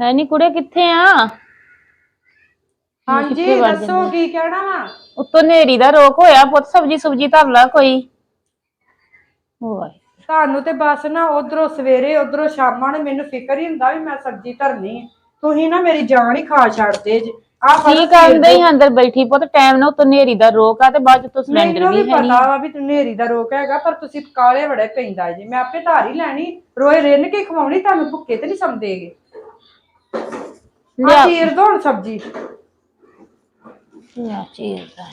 ਹੈ ਨਹੀਂ ਕੁੜੇ ਕਿੱਥੇ ਆ? ਹਾਂਜੀ ਕਿੱਥੇ ਵੜ ਦੱਸੋ ਕੀ ਕਹਿਣਾ ਵਾ? ਉੱਤੋਂ ਨੇਰੀ ਦਾ ਰੋਕ ਹੋਇਆ ਪੁੱਤ ਸਬਜੀ ਸੁਬਜੀ ਧਰ ਲਾ ਕੋਈ। ਤੁਹਾਨੂੰ ਤੇ ਬਸ ਨਾ ਉਧਰੋਂ ਸਵੇਰੇ ਉਧਰੋਂ ਸ਼ਾਮਾਂ ਨੂੰ ਮੈਨੂੰ ਫਿਕਰ ਹੀ ਹੁੰਦਾ ਵੀ ਮੈਂ ਸਬਜ਼ੀ ਧਰਨੀ ਹੈ ਤੁਸੀਂ ਨਾ ਮੇਰੀ ਜਾਨ ਹੀ ਖਾ ਛੱਡਦੇ ਜੇ। ਆ ਕੀ ਕਰਦੇ ਹੀ ਅੰਦਰ ਬੈਠੀ ਪੁੱਤ ਟਾਈਮ ਨਾਲ ਉੱਤੋਂ ਨੇਰੀ ਦਾ ਰੋਕ ਆ ਤੇ ਬਾਅਦ ਚ ਤੂੰ ਸਿਲੰਡਰ ਮੈਨੂੰ ਵੀ ਵੀ ਹੈ ਨਹੀਂ ਪਤਾ ਵਾ ਵੀ ਨੇਰੀ ਦਾ ਰੋਕ ਹੈਗਾ ਪਰ ਤੁਸੀਂ ਕਾਲੇ ਬੜੇ ਪੈਂਦਾ ਜੀ। ਮੈਂ ਆਪੇ ਧਾਰ ਹੀ ਲੈਣੀ। ਰੋਏ ਰਿੰਨ ਕੇ ਖਵਾਉਣੀ ਤੁਹਾਨੂੰ ਭੁੱਖੇ ਤੇ ਨਹੀਂ ਸਮਦੇਗੇ। ਆ ਚੀਰ ਦੋ ਹੁਣ ਸਬਜ਼ੀ। ਲਿਆ ਚੀਰ ਦਾ।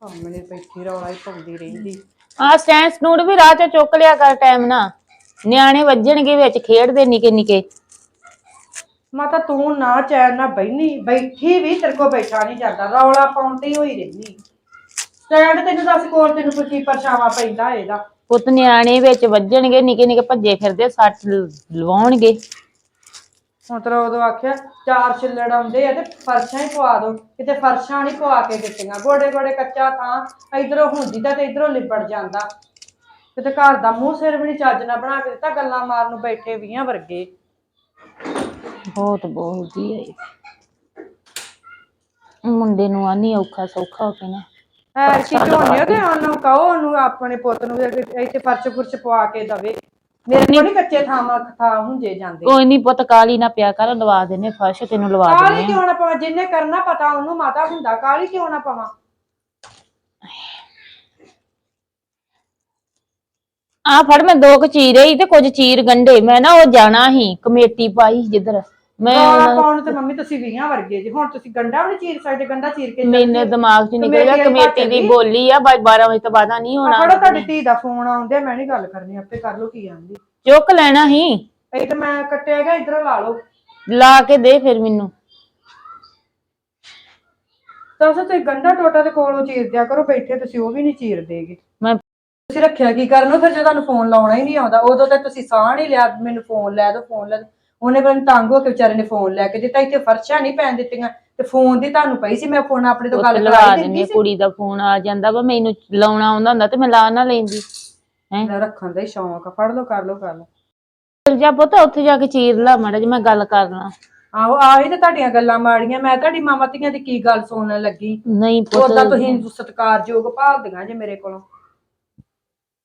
ਸਾਹਮਣੇ ਬੈਠੀ ਰੌਲਾ ਹੀ ਪਾਉਂਦੀ ਰਹਿੰਦੀ। ਆ ਸਟੈਂਡ ਸਨੂਡ ਵੀ ਰਾਹ ਚ ਚੁੱਕ ਲਿਆ ਕਰ ਟਾਈਮ ਨਾ। ਨਿਆਣੇ ਵੱਜਣਗੇ ਵਿੱਚ ਖੇਡਦੇ ਨਿੱਕੇ ਨਿੱਕੇ। ਮਾਤਾ ਤੂੰ ਨਾ ਚੈਨ ਨਾ ਬੈਣੀ ਬੈਠੀ ਵੀ ਤੇਰੇ ਕੋ ਬੈਠਾ ਨਹੀਂ ਜਾਂਦਾ ਰੌਲਾ ਪਾਉਂਦੀ ਹੋਈ ਰਹਿੰਦੀ। ਸਟੈਂਡ ਤੈਨੂੰ ਦੱਸ ਕੋਲ ਤੈਨੂੰ ਕੋਈ ਕੀ ਪਰਛਾਵਾਂ ਪੈਂਦਾ ਇਹਦਾ। ਪੁੱਤ ਨਿਆਣੇ ਵਿੱਚ ਵੱਜਣਗੇ ਨਿੱਕੇ ਨਿੱਕੇ ਭੱਜੇ ਫਿਰਦੇ ਸੱਟ ਲ- ਲਵਾਉਣਗੇ। ਹੁਣ ਤੇਰਾ ਉਦੋਂ ਆਖਿਆ ਚਾਰ ਛਿੱਲੜ ਆਉਂਦੇ ਆ ਤੇ ਫਰਸ਼ਾਂ ਹੀ ਪਵਾ ਦੋ। ਕਿਤੇ ਫਰਸ਼ਾਂ ਨਹੀਂ ਪਵਾ ਕੇ ਦਿੱਤੀਆਂ। ਗੋਡੇ ਗੋਡੇ ਕੱਚਾ ਥਾਂ ਇਧਰੋਂ ਹੁੰਦੀ ਤਾਂ ਤੇ ਇਧਰੋਂ ਲਿਬੜ ਜਾਂਦਾ। ਕਿਤੇ ਘਰ ਦਾ ਮੂੰਹ ਸਿਰ ਵੀ ਨਹੀਂ ਚੱਜ ਨਾਲ ਬਣਾ ਕੇ ਦਿੱਤਾ ਗੱਲਾਂ ਮਾਰਨ ਨੂੰ ਬੈਠੇ ਵੀਆਂ ਵਰਗੇ। ਬਹੁਤ ਬੋਲਦੀ ਹੈ ਮੁੰਡੇ ਨੂੰ ਆਨੀ ਔਖਾ ਸੌਖਾ ਹੋ ਕੇ ਨਾ। ਐਰ ਕੀ ਝੋਨੇ ਤੇ ਉਹਨੂੰ ਕਹੋ ਉਹਨੂੰ ਆਪਣੇ ਪੁੱਤ ਨੂੰ ਵੀ ਇੱਥੇ ਫਰਸ਼ ਫੁਰਸ਼ ਪਵਾ ਕੇ ਦਵੇ। ਮੇਰੇ ਕੋਲ ਨਹੀਂ ਕੱਚੇ ਥਾਵਾਂ ਥਾਂ ਹੁੰਜੇ ਜਾਂਦੇ। ਕੋਈ ਨਹੀਂ ਪੁੱਤ ਕਾਲੀ ਨਾ ਪਿਆ ਕਰ ਲਵਾ ਦੇਨੇ ਫਰਸ਼ ਤੈਨੂੰ ਲਵਾ ਕਾਲੀ ਦਿੰਨੇ ਕਿਉਂ ਨਾ ਪਵਾਂ? ਜਿੰਨੇ ਕਰਨਾ ਪਤਾ ਉਹਨੂੰ ਮਾਤਾ ਹੁੰਦਾ ਕਾਲੀ ਕਿਉਂ ਨਾ ਪਵਾਂ? ਆ ਫੜ ਮੈਂ ਦੋ ਕੁ ਚੀਰੇ ਹੀ ਤੇ ਕੁਝ ਚੀਰ ਗੰਢੇ ਮੈਂ ਨਾ ਉਹ ਜਾਣਾ ਸੀ ਕਮੇਟੀ ਪਾਈ ਜਿੱਧਰ। ਮੈਂ ਗਾਲਾਂ ਪਾਉਣ ਨੂੰ ਤੇ ਮੰਮੀ ਤੁਸੀਂ ਵੀਆਂ ਵਰਗੇ ਜੀ। ਹੁਣ ਤੁਸੀਂ ਗੰਡਾ ਵੀ ਨੀ ਚੀਰ ਸਕਦੇ ਗੰਡਾ ਚੀਰ ਕੇ ਮੈਨੇ ਦਿਮਾਗ 'ਚ ਨਿਕਲ ਗਿਆ ਕਮੇਟੀ ਕਮੇਟੀ ਦੀ ਬੋਲੀ ਆ 12 ਵਜੇ ਤੋਂ ਬਾਅਦ ਨਹੀਂ ਹੋਣਾ ਫੜੋ ਤੁਹਾਡੀ ਧੀ ਦਾ ਫੋਨ ਆਉਂਦੇ ਮੈਂ ਨਹੀਂ ਗੱਲ ਕਰਨੀ ਆਪੇ ਕਰ ਲਓ ਕੀ ਆਂਦੀ। ਚੁੱਕ ਲੈਣਾ ਸੀ। ਇਹ ਤਾਂ ਮੈਂ ਕੱਟਿਆ ਗਿਆ ਇਧਰੋਂ ਲਾ ਲਓ। ਲਾ ਕੇ ਦੇ ਫਿਰ ਮੈਨੂੰ। ਤਾਂ ਤੁਸੀਂ ਗੰਡਾ ਟੋਟਾ ਦੇ ਕੋਲੋਂ ਚੀਰ ਦਿਆ ਕਰੋ ਬੈਠੇ ਤੁਸੀਂ ਉਹ ਵੀ ਨਹੀਂ ਚੀਰ ਦੇਗੇ ਮੈਂ ਤੁਸੀਂ ਰੱਖਿਆ ਕੀ ਕਰਨੋ ਫਿਰ ਜੇ ਤੁਹਾਨੂੰ ਫੋਨ ਲਾਉਣਾ ਹੀ ਨਹੀਂ ਆਉਂਦਾ ਉਦੋਂ ਤਾਂ ਤੁਸੀਂ ਸਾਹ ਨਹੀਂ ਲਿਆ ਮੈਨੂੰ ਫੋਨ ਲੈ ਦਿਓ ਫੋਨ ਲੈ ਦਿਓ। ਉਹਨੇ ਮੈਨੂੰ ਤੰਗ ਹੋ ਕੇ ਵਿਚਾਰੇ ਨੇ ਫੋਨ ਲੈ ਕੇ ਦਿੱਤਾ ਇੱਥੇ ਫਰਸ਼ਾਂ ਨਹੀਂ ਪੈਣ ਦਿੱਤੀਆਂ ਤੇ ਫੋਨ ਦੀ ਤੁਹਾਨੂੰ ਪਈ ਸੀ ਮੈਂ ਫੋਨ ਆਪਣੇ ਤੋਂ ਗੱਲ ਲਵਾ ਕਰਾਈ ਦਿੰਦੀ ਦਿੰਦੀ ਕੁੜੀ ਦਾ ਫੋਨ ਆ ਜਾਂਦਾ ਵਾ ਮੈਨੂੰ ਲਾਉਣਾ ਆਉਂਦਾ ਹੁੰਦਾ ਤੇ ਮੈਂ ਲਾ ਨਾ ਲੈਂਦੀ। ਹੈ? ਮੇਰਾ ਰੱਖਣ ਦਾ ਹੀ ਸ਼ੌਂਕ ਆ ਫੜ ਲਓ ਕਰ ਲਓ ਗੱਲ ਚਲ ਜਾ ਪੁੱਤ ਉੱਥੇ ਜਾ ਕੇ ਚੀਰ ਲਾ ਮਾੜਾ ਜਿਹਾ ਮੈਂ ਗੱਲ ਕਰਨਾ ਆਹੋ ਆਹੀ ਤੇ ਤੁਹਾਡੀਆਂ ਗੱਲਾਂ ਮਾੜੀਆਂ ਮੈਂ ਤੁਹਾਡੀ ਮਾਮਾ ਧੀਆਂ ਦੀ ਕੀ ਗੱਲ ਸੁਣਨ ਲੱਗੀ? ਨਹੀਂ ਪੁੱਤ। ਉਦਾਂ ਤੁਸੀਂ ਸਤਿਕਾਰਯੋਗ ਭਾਲਦੀਆਂ ਜੇ ਮੇਰੇ ਕੋਲੋਂ।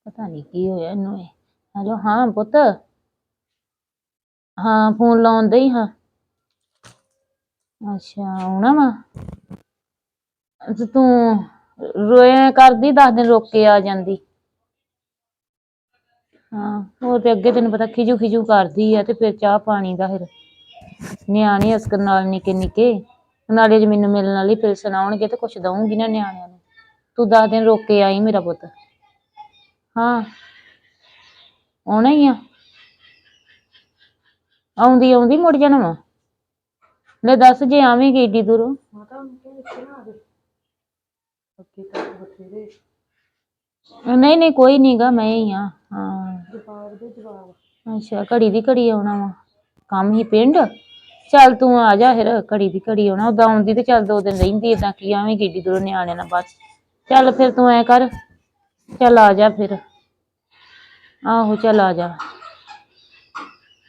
ਪਤਾ ਨਹੀਂ ਕੀ ਹੋਇਆ ਇਹਨੂੰ ਇਹ। ਹਲੋ ਹਾਂ ਪੁੱਤ। ਹਾਂ, ਫੋਨ ਲਾਉਂਦੇ ਹੀ ਹਾਂ। ਅੱਛਾ, ਆਉਣਾ ਵਾ? ਤੇ ਤੂੰ ਰੋਇਆ ਕਰਦੀ, ਦਸ ਦਿਨ ਰੁਕ ਕੇ ਆ ਜਾਂਦੀ। ਹਾਂ, ਹੋਰ ਤੇ ਅੱਗੇ ਤੈਨੂੰ ਪਤਾ ਖਿਜੂ ਖਿਜੂ ਕਰਦੀ ਆ ਤੇ ਫਿਰ ਚਾਹ ਪਾਣੀ ਦਾ ਫਿਰ। ਨਿਆਣੇ ਅਸਕਰ ਨਾਲ ਨਿੱਕੇ ਨਿੱਕੇ। ਨਾਲੇ ਜੇ ਮੈਨੂੰ ਮਿਲਣ ਵਾਲੀ ਫਿਰ ਸੁਣਾਉਣਗੇ ਤੇ ਕੁਛ ਦਊਂਗੀ ਨਾ ਨਿਆਣਿਆਂ ਨੂੰ। ਤੂੰ ਦਸ ਦਿਨ ਰੁਕ ਕੇ ਆਈ ਮੇਰਾ ਪੁੱਤ। ਹਾਂ, ਆਉਣਾ ਹੀ ਆ। ਆਉਂਦੀ ਆਉਂਦੀ ਮੁੜ ਜਾਣਾ ਵਾ। ਲੈ ਦੱਸ ਜੇ ਆਵੇਂਗੀ ਏਡੀ ਦੂਰੋਂ। ਮਾਤਾ ਨੂੰ ਕਿਹਾ ਇੱਥੇ ਨਾ ਆਵੇ। ਅੱਗੇ ਤੱਕ ਬਥੇਰੇ। ਨਹੀਂ ਨਹੀਂ ਕੋਈ ਨਹੀਂਗਾ ਮੈਂ ਹੀ ਆ। ਹਾਂ। ਜਵਾਬ ਦੇ ਜਵਾਬ। ਅੱਛਾ ਘੜੀ ਦੀ ਘੜੀ ਆਉਣਾ ਵਾ। ਕੰਮ ਹੀ ਪਿੰਡ। ਚੱਲ ਤੂੰ ਆ ਜਾ ਫਿਰ ਘੜੀ ਦੀ ਘੜੀ ਆਉਣਾ। ਉਦਾਂ ਆਉਂਦੀ ਤੇ ਚੱਲ ਦੋ ਦਿਨ ਰਹਿੰਦੀ ਏਦਾਂ ਕੀ ਆਵੇਂਗੀ ਏਡੀ ਦੂਰੋਂ ਨਿਆਣਿਆਂ ਨਾਲ ਬਸ। ਚੱਲ ਫਿਰ ਤੂੰ ਐ ਕਰ। ਚੱਲ ਆ ਜਾ ਫਿਰ। ਆਹੋ ਚੱਲ ਆ ਜਾ।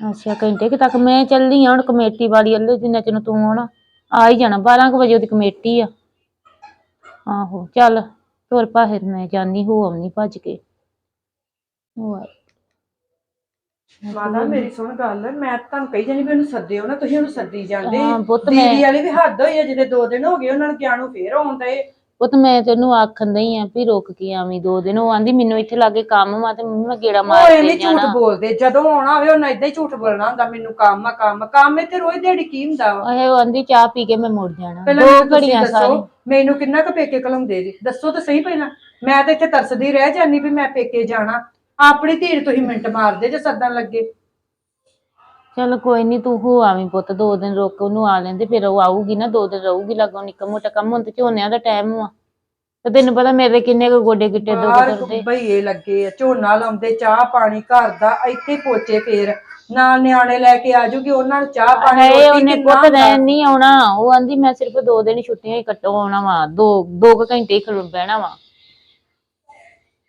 ਅੱਛਾ ਘੰਟੇ ਕੁ ਤੱਕ ਮੈਂ ਚੱਲਦੀ ਆ ਹੁਣ ਕਮੇਟੀ ਵਾਲੀ ਵੱਲ ਜਿੰਨਾ ਚਿਰ ਤੂੰ ਆਉਣਾ ਆ ਹੀ ਜਾਣਾ 12 ਕੁ ਵਜੇ ਉਹਦੀ ਕਮੇਟੀ ਆ। ਆਹੋ ਚੱਲ ਤੁਰ ਪਾ ਫਿਰ ਮੈਂ ਜਾਨੀ ਹੋ ਆਉਣੀ ਭੱਜ ਕੇ। ਹੋ ਆਈ। ਮਾਤਾ ਮੇਰੀ ਸੁਣ ਗੱਲ ਮੈਂ ਤੁਹਾਨੂੰ ਕਹੀ ਜਾਨੀ ਵੀ ਉਹਨੂੰ ਸੱਦਿਓ ਨਾ ਤੁਸੀਂ ਉਹਨੂੰ ਸੱਦੀ ਜਾਂਦੇ। ਹਾਂ, ਪੁੱਤ ਮੈਂ- ਦੀਦੀ ਵਾਲੀ ਵੀ ਹੱਦ ਹੋਈ ਆ ਜਿਹਦੇ ਦੋ ਦਿਨ ਹੋ ਗਏ ਉਹਨਾਂ ਨੂੰ ਨੂੰ ਫੇਰ ਆਉਂਦਾ ਏ ਪੁੱਤ ਮੈਂ ਤੈਨੂੰ ਆਖਣ ਦਈ ਆ ਵੀ ਰੁਕ ਕੇ ਆਵੀਂ ਦੋ ਦਿਨ। ਉਹ ਆਂਦੀ ਮੈਨੂੰ ਇੱਥੇ ਲਾਗੇ ਕੰਮ ਵਾ ਤੇ ਮੰਮੀ ਮੈਂ ਗੇੜਾ ਮਾਰ ਉਹ ਕੇ ਐਵੇਂ ਝੂਠ ਜਾਣਾ ਬੋਲਦੇ ਜਦੋਂ ਆਉਣਾ ਹੋਵੇ ਉਹਨਾਂ ਇਦਾਂ ਹੀ ਝੂਠ ਬੋਲਣਾ ਹੁੰਦਾ ਮੈਨੂੰ ਕੰਮ ਆ ਕੰਮ ਕੰਮ ਇੱਥੇ ਰੋਜ਼ ਦਿਹਾੜੀ ਕੀ ਹੁੰਦਾ ਵਾ? ਇਹ ਉਹ ਆਂਦੀ ਚਾਹ ਪੀ ਕੇ ਮੈਂ ਮੁੜ ਜਾਣਾ। ਪਹਿਲਾਂ ਦੋ ਮੈਨੂੰ ਤੁਸੀਂ ਘੜੀਆਂ ਸਾਰੀ। ਦੱਸੋ ਮੈਨੂੰ ਕਿੰਨਾ ਕੁ ਪੇਕੇ ਕਲਾਉਂਦੇ ਜੀ? ਦੱਸੋ ਤਾਂ ਸਹੀ ਪਹਿਲਾਂ। ਮੈਂ ਤਾਂ ਇੱਥੇ ਤਰਸਦੀ ਰਹਿ ਜਾਨੀ ਵੀ ਮੈਂ ਪੇਕੇ ਜਾਣਾ। ਆਪਣੀ ਧੀ ਨੂੰ ਤੁਸੀਂ ਮਿੰਟ ਮਾਰਦੇ ਜੇ ਸੱਦਣ ਲੱਗੇ। ਚਲ ਕੋਈ ਨਹੀਂ ਤੂੰ ਹੋ ਆਵੀਂ ਪੁੱਤ ਦੋ ਦਿਨ ਰੁਕ ਉਹਨੂੰ ਆ ਲੈਂਦੇ ਫਿਰ ਉਹ ਆਊਗੀ ਨਾ ਦੋ ਦਿਨ ਰਹੂਗੀ ਲੱਗੋ ਨਿੱਕਾ ਮੋਟਾ ਕੰਮ ਹੁਣ ਤੇ ਝੋਨਿਆਂ ਦਾ ਟਾਈਮ ਆ। ਤੇ ਤੈਨੂੰ ਪਤਾ ਮੇਰੇ ਕਿੰਨੇ ਕੁ ਗੋਡੇ ਗਿੱਟੇ ਬਾਹਰ ਕਰਦੇ ਬਈਏ ਲੱਗੇ ਆ ਝੋਨਾ ਲਾਉਂਦੇ ਚਾਹ ਪਾਣੀ ਘਰ ਦਾ ਇੱਥੇ ਪੋਚੇ ਫੇਰ। ਨਾਲ ਨਿਆਣੇ ਲੈ ਕੇ ਆ ਜੂਗੀ ਉਹਨਾਂ ਨੂੰ ਚਾਹ ਪਾਣੀ ਹੈ ਰੋਟੀ ਉਹਨੇ ਕਿੰਨਾ ਪੁੱਤ ਹੁੰਦਾ। ਰਹਿਣ ਨਹੀਂ ਆਉਣਾ। ਉਹ ਆਂਦੀ ਮੈਂ ਸਿਰਫ ਦੋ ਦਿਨ ਹੀ ਛੁੱਟੀਆਂ ਹੀ ਕੱਟੋ ਆਉਣਾ ਵਾ। ਦੋ ਦੋ ਕੁ ਘੰਟੇ ਹੀ ਖਲੋ ਬਹਿਣਾ ਵਾ।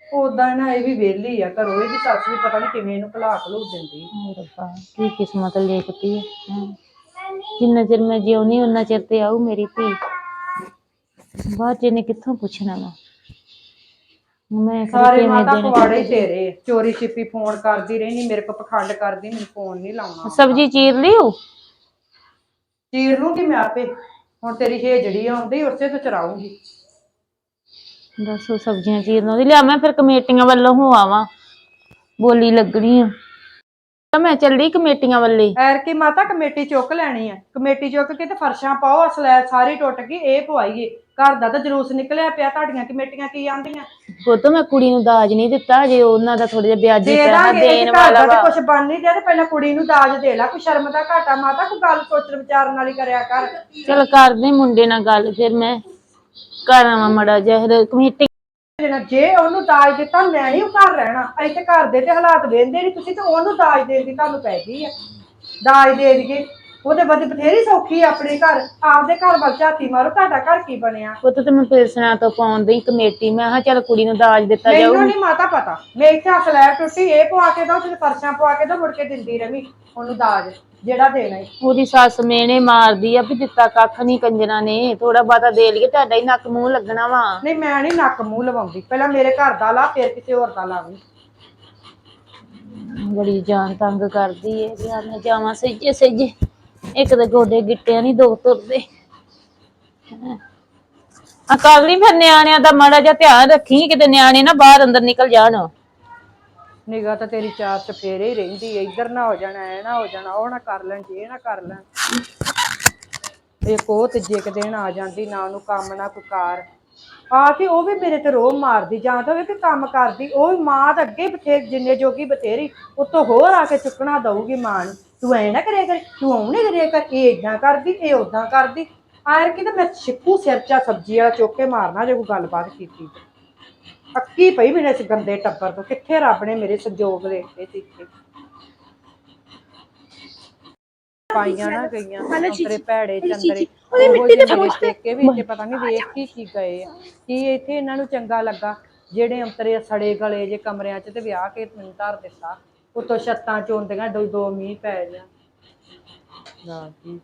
ਉਦਾਂ ਨਾ ਇਹ ਵੀ ਵਿਹਲੀ ਆ ਘਰੋਂ ਇਹਦੀ ਸੱਸ ਵੀ ਪਤਾ ਨਹੀਂ ਕਿਵੇਂ ਇਹਨੂੰ ਭਲਾ ਘਲੂ ਦਿੰਦੀ। ਹਾਏ ਰੱਬਾ ਕੀ ਕਿਸਮਤ ਲਿਖਤੀ ਹੈ ਹੈਂ। ਜਿੰਨਾ ਚਿਰ ਮੈਂ ਜਿਉਣੀ ਉਹਨਾਂ ਚਿਰ ਤੇ ਆਊ ਮੇਰੀ ਧੀ। ਬਾਅਦ ਚ ਇਹਨੇ ਕਿੱਥੋਂ ਪੁੱਛਣਾ ਵਾ? ਮੈਂ ਫਿਰ ਸਾਰੇ ਕਿਵੇਂ ਮਾਤਾ ਦੇਣੇ? ਪਵਾੜੇ ਹੀ ਤੇਰੇ। ਆ। ਚੋਰੀ ਛਿਪੀ ਫੋਨ ਕਰਦੀ ਰਹਿਣੀ ਮੇਰੇ ਕੋਲ ਪਖੰਡ ਕਰਦੀ ਮੈਨੂੰ ਫੋਨ ਨਹੀਂ ਲਾਉਣਾ। ਸਬਜੀ ਚੀਰ ਲਿਓ ਚੀਰ ਲੂੰਗੀ ਮੈਂ ਆਪੇ। ਹੁਣ ਤੇਰੀ ਹੇਜੜੀ ਆਉਂਦੀ ਉਸੇ ਤੋਂ ਚਰਾਉਂਗੀ। ਦੱਸੋ ਸਬਜ਼ੀਆਂ ਚੀਰਨ ਉਹਦੀ ਲਿਆ ਮੈਂ ਫਿਰ ਕਮੇਟੀਆਂ ਵੱਲੋਂ ਹੋ ਆਵਾਂ। ਬੋਲੀ ਲੱਗਣੀ ਆ। ਤਾਂ ਮੈਂ ਚੱਲੀ ਕਮੇਟੀਆਂ ਵੱਲੇ। ਐਰ ਕੀ ਮਾਤਾ ਕਮੇਟੀ ਚੁੱਕ ਲੈਣੀ ਆ। ਕਮੇਟੀ ਚੁੱਕ ਕੇ ਤੇ ਫਰਸ਼ਾਂ ਪਾਓ ਅਸਲੈਬ ਸਾਰੀ ਟੁੱਟ ਗਈ ਇਹ ਪਵਾਈਏ। ਘਰ ਦਾ ਤਾਂ ਜਲੂਸ ਨਿਕਲਿਆ ਪਿਆ ਤੁਹਾਡੀਆਂ ਕਮੇਟੀਆਂ ਕੀ ਆਂਦੀਆਂ ਉਹ ਤਾਂ ਮੈਂ ਕੁੜੀ ਨੂੰ ਦਾਜ ਨਹੀਂ ਦਿੱਤਾ ਜੇ ਉਹਨਾਂ ਦਾ ਥੋੜਾ ਜਿਹਾ ਵਿਆਜੀ ਦੇ ਪੈਸਾ ਦਾਂਗੇ ਦੇਣ ਵਾਲਾ ਵਾ। ਤੇ ਕੁਝ ਬਣ ਨਹੀਂ ਰਿਹਾ ਤੇ ਪਹਿਲਾਂ ਕੁੜੀ ਨੂੰ ਦਾਜ ਦੇ ਲੈ ਕੋਈ ਸ਼ਰਮ ਦਾ ਘਾਟਾ। ਮਾਤਾ ਕੋਈ ਗੱਲ ਸੋਚਣ ਵਿਚਾਰਨ ਵਾਲੀ ਕਰਿਆ ਕਰ। ਚਲ ਕਰਦੇ ਮੁੰਡੇ ਨਾਲ ਗੱਲ ਫਿਰ ਮੈਂ ਘਰ ਆਵਾਂ ਮੜਾ ਜਿਹਾ ਫਿਰ ਕਮੇਟੀ ਜੇ ਉਹਨੂੰ ਦਾਜ ਦਿੱਤਾ ਮੈਂ ਨਹੀਂ ਉਹ ਘਰ ਰਹਿਣਾ। ਅਸੀਂ ਤੇ ਘਰ ਦੇ ਤੇ ਹਾਲਾਤ ਵੇਂਦੇ ਨਹੀਂ ਤੁਸੀਂ ਤੇ ਉਹਨੂੰ ਦਾਜ ਦੇਣ ਦੀ ਤੁਹਾਨੂੰ ਪੈ ਗਈ ਆ। ਦਾਜ ਦੇ ਦਈਏ ਉਹਦੇ ਬਦ ਬਥੇਰੀ ਸੌਖੀ ਆ ਆਪਣੇ ਘਰ। ਆਪਦੇ ਘਰ ਵੱਲ ਝਾਤੀ ਮਾਰੋ ਤੁਹਾਡਾ ਘਰ ਕੀ ਬਣਿਆ? ਉਹ ਤਾਂ ਮੈਂ ਪੈਸਣਾ ਤੋਂ ਪਾਉਣ ਦੀ ਕਮੇਟੀ ਮੈਂ ਕਿਹਾ ਚੱਲ ਕੁੜੀ ਨੂੰ ਦਾਜ ਦਿੱਤਾ ਜਾਊ। ਮੈਨੂੰ ਨਹੀਂ ਮਾਤਾ ਪਤਾ। ਮੈਂ ਇੱਥੇ ਆ ਸਲੈਬ ਟੁੱਟੀ ਇਹ ਪਵਾ ਕੇ ਦੋ ਤੇ ਫਰਸ਼ਾਂ ਪਵਾ ਕੇ ਦੋ ਮੁੜ ਕੇ ਦਿੰਦੀ ਰਵੀ ਉਹਨੂੰ ਦਾਜ। ਜਿਹੜਾ ਦੇਣਾ ਈ ਉਹਦੀ ਸੱਸ ਮੇਨੇ ਮਾਰਦੀ ਆ ਵੀ ਦਿੱਤਾ ਕੱਖ ਨਹੀਂ ਕੰਜਰਾਂ ਨੇ ਥੋੜਾ ਬਾਤਾ ਦੇ ਲਈਏ ਤੁਹਾਡਾ ਹੀ ਨੱਕ ਮੂੰਹ ਲੱਗਣਾ ਵਾ। ਨਹੀਂ ਮੈਂ ਨਹੀਂ ਨੱਕ ਮੂੰਹ ਲਵਾਉਂਦੀ। ਪਹਿਲਾਂ ਮੇਰੇ ਘਰ ਦਾ ਲਾ ਫਿਰ ਕਿਸੇ ਹੋਰ ਦਾ ਲਾਵੀਂ। ਬੜੀ ਜਾਨ ਤੰਗ ਕਰਦੀ ਏ ਵੀ ਆ ਮੈਂ ਜਾਵਾਂ ਸੱਜੇ ਸੱਜੇ ਇੱਕ ਤਾਂ ਗੋਡੇ ਗਿੱਟਿਆਂ ਨਹੀਂ ਦੋ ਤੁਰਦੇ। ਆ ਕਰ ਲਈ ਫਿਰ ਨਿਆਣਿਆਂ ਦਾ ਮਾੜਾ ਜਿਹਾ ਧਿਆਨ ਰੱਖੀ ਕਿਤੇ ਨਿਆਣੇ ਨਾ ਬਾਹਰ ਅੰਦਰ ਨਿਕਲ ਜਾਣ। ਨਿਗਾ ਤਾਂ ਤੇਰੀ ਚਾਰ ਚਫੇਰੇ ਹੀ ਰਹਿੰਦੀ ਐ, ਇੱਧਰ ਨਾ ਹੋ ਜਾਣਾ, ਐ ਨਾ ਹੋ ਜਾਣਾ, ਉਹ ਨਾ ਕਰ ਲੈਣ, ਜੇ ਨਾ ਕਰ ਲੈਣ। ਇੱਕ ਉਹ ਤੀਜੇ ਕੁ ਦਿਨ ਆ ਜਾਂਦੀ, ਨਾ ਉਹਨੂੰ ਕੰਮ, ਨਾ ਕੋਈ ਕਾਰ। ਆ ਕੇ ਉਹ ਵੀ ਮੇਰੇ ਤੇ ਰੋਹ ਮਾਰਦੀ, ਜਾਂ ਤਾਂ ਹੋਵੇ ਕਿ ਕੰਮ ਕਰਦੀ, ਉਹ ਵੀ ਮਾਂ ਤਾਂ ਅੱਗੇ ਬਥੇਰ, ਜਿੰਨੇ ਜੋਗੀ ਬਥੇਰੀ, ਉਤੋਂ ਹੋਰ ਆ ਕੇ ਚੁੱਕਣਾ ਦਊਗੀ ਮਾਂ ਨੂੰ। ਤੂੰ ਐ ਨਾ ਕਰਿਆ ਕਰ, ਤੂੰ ਉਹ ਨਹੀਂ ਕਰਿਆ ਕਰ, ਇਹ ਇਦਾਂ ਕਰਦੀ, ਇਹ ਉਦਾਂ ਕਰਦੀ। ਆਇਰ ਕਿ ਤਾਂ ਮੈਂ ਛਿੱਕੂ ਸਿਰ ਚਾ ਸਬਜ਼ੀ ਵਾਲਾ ਚੁੱਕ ਕੇ ਮਾਰਨਾ, ਜੇ ਕੋਈ ਗੱਲਬਾਤ ਕੀਤੀ। ਅੱਕੀ ਪਈ ਮੇਰੇ ਇਸ ਗੰਦੇ ਟੱਬਰ ਤੋਂ। ਕਿੱਥੇ ਰੱਬ ਨੇ ਮੇਰੇ ਸੰਜੋਗ ਦੇਖੇ ਸੀ ਇੱਥੇ? ਪਾਈਆਂ ਨਾ ਗਈਆਂ ਅੰਤਰੇ ਭੈੜੇ ਚੰਦਰੇ। ਉਹਦੀ ਮਿੱਟੀ ਤੇ ਪਹੁੰਚਦੇ ਕੇ ਵੀ ਇੱਥੇ ਪਤਾ ਨਹੀਂ ਦੇਖ ਕੀ ਕੀ ਗਏ ਆ। ਕੀ ਇੱਥੇ ਇਹਨਾਂ ਨੂੰ ਚੰਗਾ ਲੱਗਾ? ਜਿਹੜੇ ਅੰਤਰੇ ਸੜੇ ਗਲੇ ਜੇ ਕਮਰਿਆਂ 'ਚ ਤੇ ਵਿਆਹ ਕੇ ਮੈਨੂੰ ਧਰ ਦਿੱਤਾ। ਉਤੋਂ ਛੱਤਾਂ ਚੋਂਦੀਆਂ ਦੋ ਦੋ ਮੀਂਹ ਪੈ ਜਾ ਨਾ ਜੀ।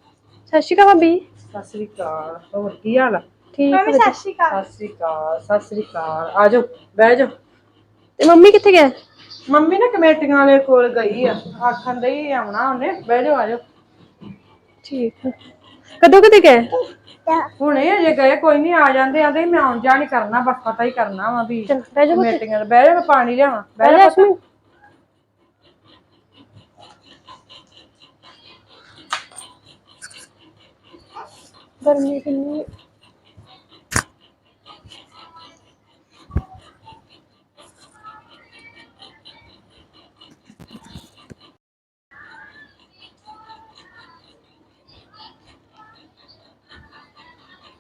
ਸਤਿ ਸ਼੍ਰੀ ਅਕਾਲ ਭਾਬੀ। ਸਤਿ ਸ੍ਰੀ ਅਕਾਲ। ਹੋਰ ਕੀ ਹਾਲ ਆ? ਠੀਕ ਸਤਿ ਸ੍ਰੀ ਅਕਾਲ। ਸਤਿ ਸ੍ਰੀ ਅਕਾਲ ਸਤਿ ਸ੍ਰੀ ਅਕਾਲ। ਆ ਜਾਓ ਬਹਿ ਜਾਓ। ਤੇ ਮੰਮੀ ਕਿੱਥੇ ਗਏ ਮੰਮੀ ਨਾ ਕਮੇਟੀਆਂ ਵਾਲੇ ਕੋਲ ਗਈ ਆ ਆਖਣ ਦੇ ਆਉਣਾ ਉਹਨੇ। ਬਹਿ ਜਾਓ ਆ ਜਾਓ। ਠੀਕ ਕਦੋਂ ਕਦੇ ਗਏ? ਹੁਣੇ ਅਜੇ ਗਏ ਕੋਈ ਨਹੀਂ ਆ ਜਾਂਦੇ ਆਂਦੇ ਮੈਂ ਆਉਣ ਜਾਣ ਹੀ ਕਰਨਾ ਬਸ ਪਤਾ ਹੀ ਕਰਨਾ ਵਾ ਵੀ ਚਲ ਬਹਿ ਜਾ ਕਮੇਟੀਆਂ ਦਾ ਬਹਿ ਜਾ ਮੈਂ ਪਾਣੀ ਲਿਆਵਾਂ। ਬਹਿ ਬਹਿ ਜਾ ਅਸਮੀ ਗਰਮੀ ਕਿੰਨੀ ਹੈ।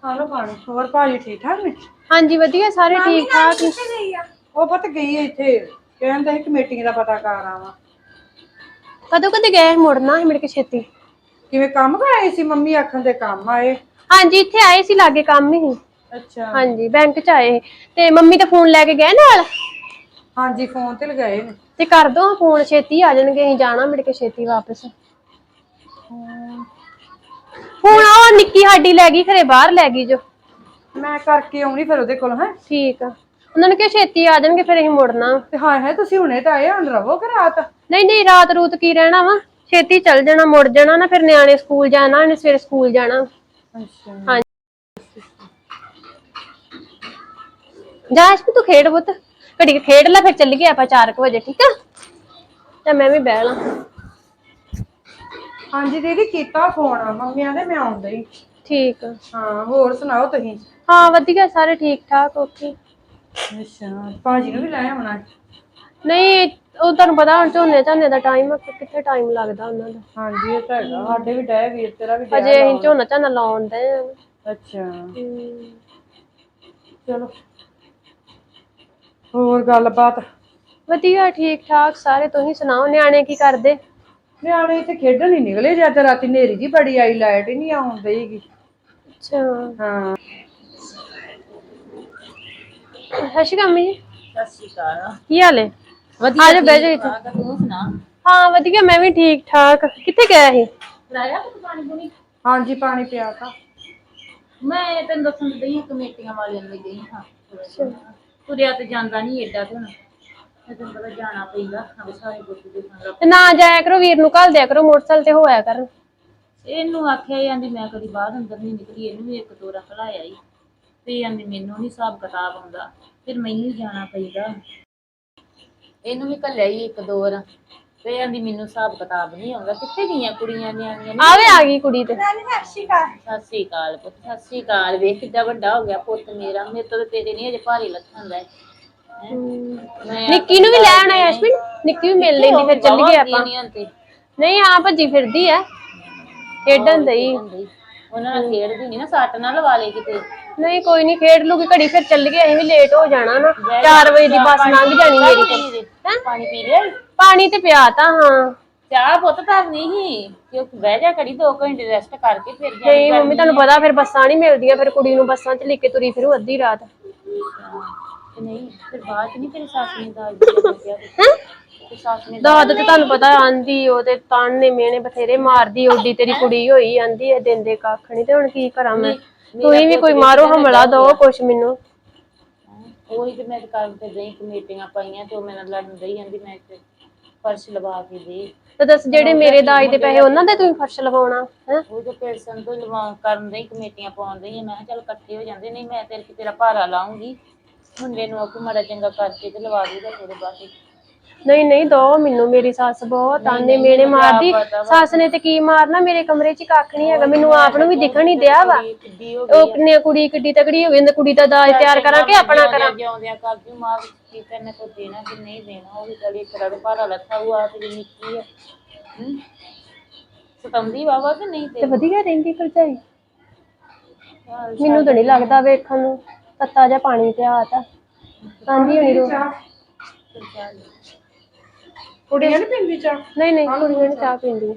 ਆ ਲਓ ਪਾਣੀ ਹੋਰ ਭਾਜੀ ਠੀਕ ਠਾਕ ਨੇ? ਹਾਂਜੀ ਵਧੀਆ ਸਾਰੇ ਠੀਕ ਠਾਕ ਉਹ ਪਤ ਗਈ ਹੈ ਇੱਥੇ। ਕਹਿੰਦਾ ਸੀ ਕਮੇਟੀਆਂ ਦਾ ਪਤਾ ਕਰ ਆਵਾਂ। ਕਦੋਂ ਕਦੇ ਗਏ ਮੁੜਨਾ ਹੈ ਮਿਲ ਕੇ ਛੇਤੀ? ਕਿਵੇਂ ਕੰਮ ਕਰਾਏ ਸੀ ਮੰਮੀ? ਆਖਣ ਦੇ ਕੰਮ ਆਏ? ਹਾਂਜੀ ਇੱਥੇ ਆਏ ਸੀ ਲਾਗੇ ਕੰਮ ਹੀ ਅੱਛਾ। ਹਾਂਜੀ ਬੈਂਕ ਚ ਆਏ ਸੀ। ਤੇ ਮੰਮੀ ਦਾ ਫੋਨ ਲੈ ਕੇ ਗਏ ਨਾਲ? ਹਾਂਜੀ ਫੋਨ ਤੇ ਲਗਾਏ ਨੇ। ਤੇ ਕਰ ਦੋ ਫੋਨ ਛੇਤੀ ਆ ਜਾਣਗੇ ਅਸੀਂ ਜਾਣਾ ਮਿਲ ਕੇ ਛੇਤੀ ਵਾਪਸ। ਹੁਣ ਉਹ ਨਿੱਕੀ ਸਾਡੀ ਲੈ ਗਈ ਖਰੇ ਬਾਹਰ ਲੈ ਗਈ ਜੋ। ਮੈਂ ਕਰਕੇ ਆਉਣੀ ਫਿਰ ਉਹਦੇ ਕੋਲ ਹੈ? ਠੀਕ ਆ। ਉਹਨਾਂ ਨੇ ਕਿਹਾ ਛੇਤੀ ਆ ਜਾਣਗੇ ਫਿਰ ਅਸੀਂ ਮੁੜਨਾ। ਤੇ ਹਾਂ ਹੈ ਤੁਸੀਂ ਹੁਣੇ ਤਾਂ ਆਏ ਹੁਣ ਰਵੋ ਕਿ ਰਾਤ? ਨਹੀਂ ਨਹੀਂ ਰਾਤ ਰੂਤ ਕੀ ਰਹਿਣਾ ਵਾ? ਛੇਤੀ ਚੱਲ ਜਾਣਾ ਮੁੜ ਜਾਣਾ ਨਾ ਫਿਰ ਨਿਆਣੇ ਸਕੂਲ ਜਾਣਾ ਇਹਨੇ ਸਵੇਰੇ ਸਕੂਲ ਜਾਣਾ। ਅੱਛਾ। ਜਾ ਇਸ ਤੂੰ ਖੇਡ ਪੁੱਤ। ਘੜੀ ਖੇਡ ਲੈ ਫਿਰ ਚੱਲੀਏ ਆਪਾਂ 4 ਵਜੇ ਠੀਕ ਆ? ਤੇ ਮੈਂ ਵੀ ਬਹਿ ਲਾਂ। ਹਾਂਜੀ ਦੀਦੀ ਕੀਤਾ ਫੋਨ ਮੰਮੀਆਂ ਦੇ ਮੈਂ ਆਉਂਦਾ ਹੀ। ਠੀਕ। ਆ ਹਾਂ ਹੋਰ ਸੁਣਾਓ ਤੁਸੀਂ? ਹਾਂ ਵਧੀਆ ਸਾਰੇ ਠੀਕ ਠਾਕ ਓਕੇ ਅੱਛਾ ਭਾਜੀ ਨੂੰ ਵੀ ਲੈ ਆਉਣਾ? ਨਹੀਂ ਉਹ ਤੁਹਾਨੂੰ ਪਤਾ ਹੁਣ ਝੋਨੇ ਝਾਨੇ ਦਾ ਟਾਈਮ ਕਿੱਥੇ ਟਾਈਮ ਲੱਗਦਾ ਉਹਨਾਂ ਦਾ? ਹਾਂਜੀ ਇਹ ਤਾਂ ਹੈਗਾ। ਸਾਡੇ ਵੀ ਡੈ ਵੀਰ ਤੇਰਾ ਵੀ ਡੈ ਅਜੇ ਅਸੀਂ ਝੋਨਾ ਝਾਨਾ ਲਾਉਣ ਦੇ ਅੱਛਾ। ਚਲੋ। ਹੋਰ ਗੱਲਬਾਤ? ਵਧੀਆ ਠੀਕ ਠਾਕ ਸਾਰੇ ਤੁਸੀਂ ਸੁਣਾਓ ਨਿਆਣੇ ਕੀ ਕਰਦੇ? ਨਿਆਣੇ ਇੱਥੇ ਖੇਡਣ ਹੀ ਨਿਕਲੇ ਜਾਂ ਤੇ ਰਾਤੀ ਨੇਰੀ ਜੀ ਬੜੀ ਆਈ ਲਾਈਟ ਹੀ ਨਹੀਂ ਆਉਣ ਅੱਛਾ। ਹਾਂ। ਸਤਿ ਸ਼੍ਰੀ ਅਕਾਲ ਮੰਮੀ ਜੀ। ਸਤਿ ਸ਼੍ਰੀ ਅਕਾਲ। ਕੀ ਹਾਲ ਹੈ? ਵਧੀਆ ਆ ਜਾ ਬਹਿ ਜਾ ਇੱਥੇ। ਠੀਕ ਠਾਕ ਆ, ਤੂੰ ਸੁਣਾ? ਹਾਂ ਵਧੀਆ ਮੈਂ ਵੀ ਠੀਕ ਠਾਕ। ਕਿੱਥੇ ਗਿਆ ਸੀ? ਲਾਇਆ ਤੂੰ ਪਾਣੀ ਪੂਣੀ? ਹਾਂਜੀ ਪਾਣੀ ਪਿਆ ਤਾ। ਮੈਂ ਤੈਨੂੰ ਦੱਸਣ ਦਈ ਕਮੇਟੀਆਂ ਵਾਲਿਆਂ ਨੂੰ ਗਈ ਹਾਂ। ਤੁਰਿਆ ਤੇ ਜਾਂਦਾ ਨਹੀਂ ਏਡਾ ਤੇ ਹੁਣ। ਮੈਂ ਤੈਨੂੰ ਪਤਾ ਜਾਣਾ ਪੈਂਦਾ ਹਾਂ ਸਾਰੇ ਗੁੱਟ ਦੇ ਸੰਗ ਤੇ ਨਾ ਜਾਇਆ ਕਰੋ ਵੀਰ ਨੂੰ ਘੱਲ ਦਿਆ ਕਰੋ ਮੋਟਰਸਾਈਕਲ ਤੇ ਹੋਇਆ ਕਰਨ। ਇਹਨੂੰ ਆਖਿਆ ਜਾਂਦੀ ਮੈਂ ਕਦੀ ਬਾਹਰ ਅੰਦਰ ਨਹੀਂ ਨਿਕਲੀ ਇਹਨੂੰ ਵੀ ਇੱਕ ਦੋ ਰੱਖ ਲਾਇਆ ਹੀ ਤੇ ਜਾਂਦੀ ਮੈਨੂੰ ਨਹੀਂ ਹਿਸਾਬ ਕਿਤਾਬ ਆਉਂਦਾ ਫਿਰ ਮੈਨੂੰ ਹੀ ਜਾਣਾ ਪੈਂਦਾ। ਇਹਨੂੰ ਵੀ ਘੱਲਿਆ ਹੀ ਇੱਕ ਦੋ ਰ ਤੇ ਜਾਂਦੀ ਮੈਨੂੰ ਹਿਸਾਬ ਕਿਤਾਬ ਨਹੀਂ ਆਉਂਦਾ ਕਿੱਥੇ ਗਈਆਂ ਕੁੜੀਆਂ ਨਿਆਣੀਆਂ? ਨੇ ਆਵੇ ਆ ਗਈ ਕੁੜੀ ਤੇ। ਸਤਿ ਸ੍ਰੀ ਅਕਾਲ। ਪੁੱਤ ਸਤਿ ਸ੍ਰੀ ਅਕਾਲ। ਵੇਖ ਕਿੱਡਾ ਵੱਡਾ ਹੋ ਗਿਆ ਪੁੱਤ ਮੇਰਾ ਮੇਰੇ ਤੋਂ ਤਾਂ ਤੇਰੇ ਨਹੀਂ ਅਜੇ ਭਾਰੀ ਲੱਥਾਂ ਦਾ। ਨਿੱਕੀ ਨੂੰ ਵੀ ਲੈ ਆਣਾ ਯਸ਼ਮਿਨ? ਨਿੱਕੀ ਵੀ ਮਿਲ ਲੈਂਦੀ ਫਿਰ ਚੱਲ ਗਏ ਆਪਾਂ। ਨਹੀਂ ਆ ਭੱਜੀ ਫਿਰਦੀ ਆ। ਖੇਡਣ ਦਈ। ਉਹਨਾਂ ਨਾਲ ਖੇਡਦੀ ਨਹੀਂ ਨਾ ਸੱਟ ਨਾ ਲਵਾ ਲੇ ਕਿਤੇ। ਨਹੀਂ ਕੋਈ ਨਹੀਂ ਖੇਡ ਲੂਗੀ ਘੜੀ ਫਿਰ ਚੱਲ ਗਏ ਅਸੀਂ ਵੀ ਲੇਟ ਹੋ ਜਾਣਾ ਨਾ। 4 ਵਜੇ ਦੀ ਬੱਸ ਲੰਘ ਜਾਣੀ ਮੇਰੀ। ਤੇ ਹੈਂ? ਪਾਣੀ ਪੀ ਲਿਆ ਪਾਣੀ ਤੇ ਪਿਆ ਤਾਂ ਹਾਂ। ਚਾਹ ਪੁੱਤ ਤਾਂ ਨਹੀਂ ਕਿਉਂ ਬਹਿ ਜਾ ਕੜੀ 2 ਘੰਟੇ ਰੈਸਟ ਕਰਕੇ ਫਿਰ ਜਾ ਨਹੀਂ ਮੰਮੀ ਤੁਹਾਨੂੰ ਪਤਾ ਫਿਰ ਬੱਸਾਂ ਨਹੀਂ ਮਿਲਦੀਆਂ ਫਿਰ ਕੁੜੀ ਨੂੰ ਬੱਸਾਂ 'ਚ ਲੈ ਕੇ ਤੁਰੀ ਫਿਰੂ ਅੱਧੀ ਰਾਤ। ਤੇ ਨਹੀਂ ਫਿਰ ਬਾਅਦ ਚ ਨਹੀਂ ਤੇਰੀ ਸੱਸ ਨੇ ਦਾਜ ਦੀ ਗੱਲ ਕਿਹਾ ਹੈਂ? ਤੇ ਸੱਸ ਨੇ ਦਾਦ ਤੇ ਤੁਹਾਨੂੰ ਪਤਾ ਆਂਦੀ ਉਹਦੇ ਤਾਨੇ ਮੇਨੇ ਬਥੇਰੇ ਮਾਰਦੀ ਓਡੀ ਤੇਰੀ ਕੁੜੀ ਹੋਈ ਆਂਦੀ ਐ ਦਿੰਦੇ ਕੱਖ ਨਹੀਂ ਤੇ ਹੁਣ ਕੀ ਕਰਾਂ ਮੈਂ? ਤੁਸੀਂ ਵੀ ਕੋਈ ਮਾਰੋ ਹਮਲਾ ਦੋ ਕੁਛ ਮੈਨੂੰ। ਉਹੀ ਤੇ ਮੈਂ ਕਰ ਤੇ ਦਈ ਕਮੇਟੀਆਂ ਪਾਈਆਂ ਤੇ ਉਹ ਮੇਰੇ ਨਾਲ ਲੜਨ ਦਈ ਜਾਂਦੀ ਮੈਂ ਤੇ ਫਰਸ਼ ਲਵਾ ਕੇ ਦੇ। ਤੇ ਦੱਸ ਜਿਹੜੇ ਮੇਰੇ ਦਾਜ ਦੇ ਪੈਸੇ ਉਹਨਾਂ ਦੇ ਤੁਸੀਂ ਫਰਸ਼ ਲਵਾਉਣਾ ਹੈ? ਉਹ ਜੋ ਪੈਸਨ ਤੋਂ ਲਵਾ ਕਰਨ ਦਈ ਕਮੇਟੀਆਂ ਪਾਉਣ ਦਈ ਮੈਂ ਕਿਹਾ ਚੱਲ ਇਕੱਠੇ ਹੋ ਜਾਂਦੇ ਨਹੀਂ ਮੈਂ ਤੇਰੇ ਕਿ ਤੇਰਾ ਭਾਰਾ ਲਾਉਂਗੀ ਮੁੰਡੇ ਨੂੰ ਆਪੂ ਮਾੜਾ ਚੰਗਾ ਕਰਕੇ ਤੇ ਲਵਾ ਦੂਗਾ ਥੋੜੇ ਬਾਅਦ ਨਹੀਂ ਨਹੀਂ ਦੋ ਮੈਨੂੰ ਮੇਰੀ ਸੱਸ ਬਹੁਤ ਤਾਨੇ ਮੇਨੇ ਮਾਰਦੀ। ਸੱਸ ਨੇ ਤੇ ਕੀ ਮਾਰਨਾ ਮੇਰੇ ਕਮਰੇ 'ਚ ਕੱਖ ਨਹੀਂ ਹੈਗਾ ਮੈਨੂੰ ਆਪ ਨੂੰ ਵੀ ਦਿਖਣ ਨਹੀਂ ਦਿਆ ਵਾ। ਕਿੱਡੀ ਹੋ ਉਹ ਕਿੰਨੀ ਕੁੜੀ ਕਿੱਡੀ ਤਗੜੀ ਹੋ ਗਈ ਤੇ ਕੁੜੀ ਦਾ ਦਾਜ ਤਿਆਰ ਕਰਾਂ ਕਿ ਆਪਣਾ ਕਰਾਂ? ਜਿਉਂਦਿਆਂ ਕਰ ਜੂ ਮਾਂ ਕੀ ਕਰਨੇ ਕੋ ਦੇਣਾ ਕਿ ਨਹੀਂ ਦੇਣਾ ਉਹ ਵੀ ਚਲੀ ਇੱਕ ਰੜ ਭਾਰਾ ਲੱਥਾ ਹੁਆ ਤੇ ਨਿੱਕੀ ਹੈ ਹੂੰ? ਸਤੰਦੀ ਬਾਬਾ ਕਿ ਨਹੀਂ ਤੇ ਤੇ ਵਧੀਆ ਰਹਿੰਦੀ ਭਰਜਾਈ। ਮੈਨੂੰ ਤਾਂ ਨਹੀਂ ਲੱਗਦਾ ਵੇਖਣ ਨੂੰ। ਤੱਤਾ ਜਿਹਾ ਪਾਣੀ ਪਿਆ ਤਾ। ਆਂਦੀ ਹੋਣੀ ਰੋ ਕੁੜੀਆਂ ਨਹੀਂ ਪੀਂਦੀ ਚਾਹ? ਨਹੀਂ ਨਹੀਂ ਕੁੜੀਆਂ ਨੀ ਚਾਹ? ਪੀਂਦੀ।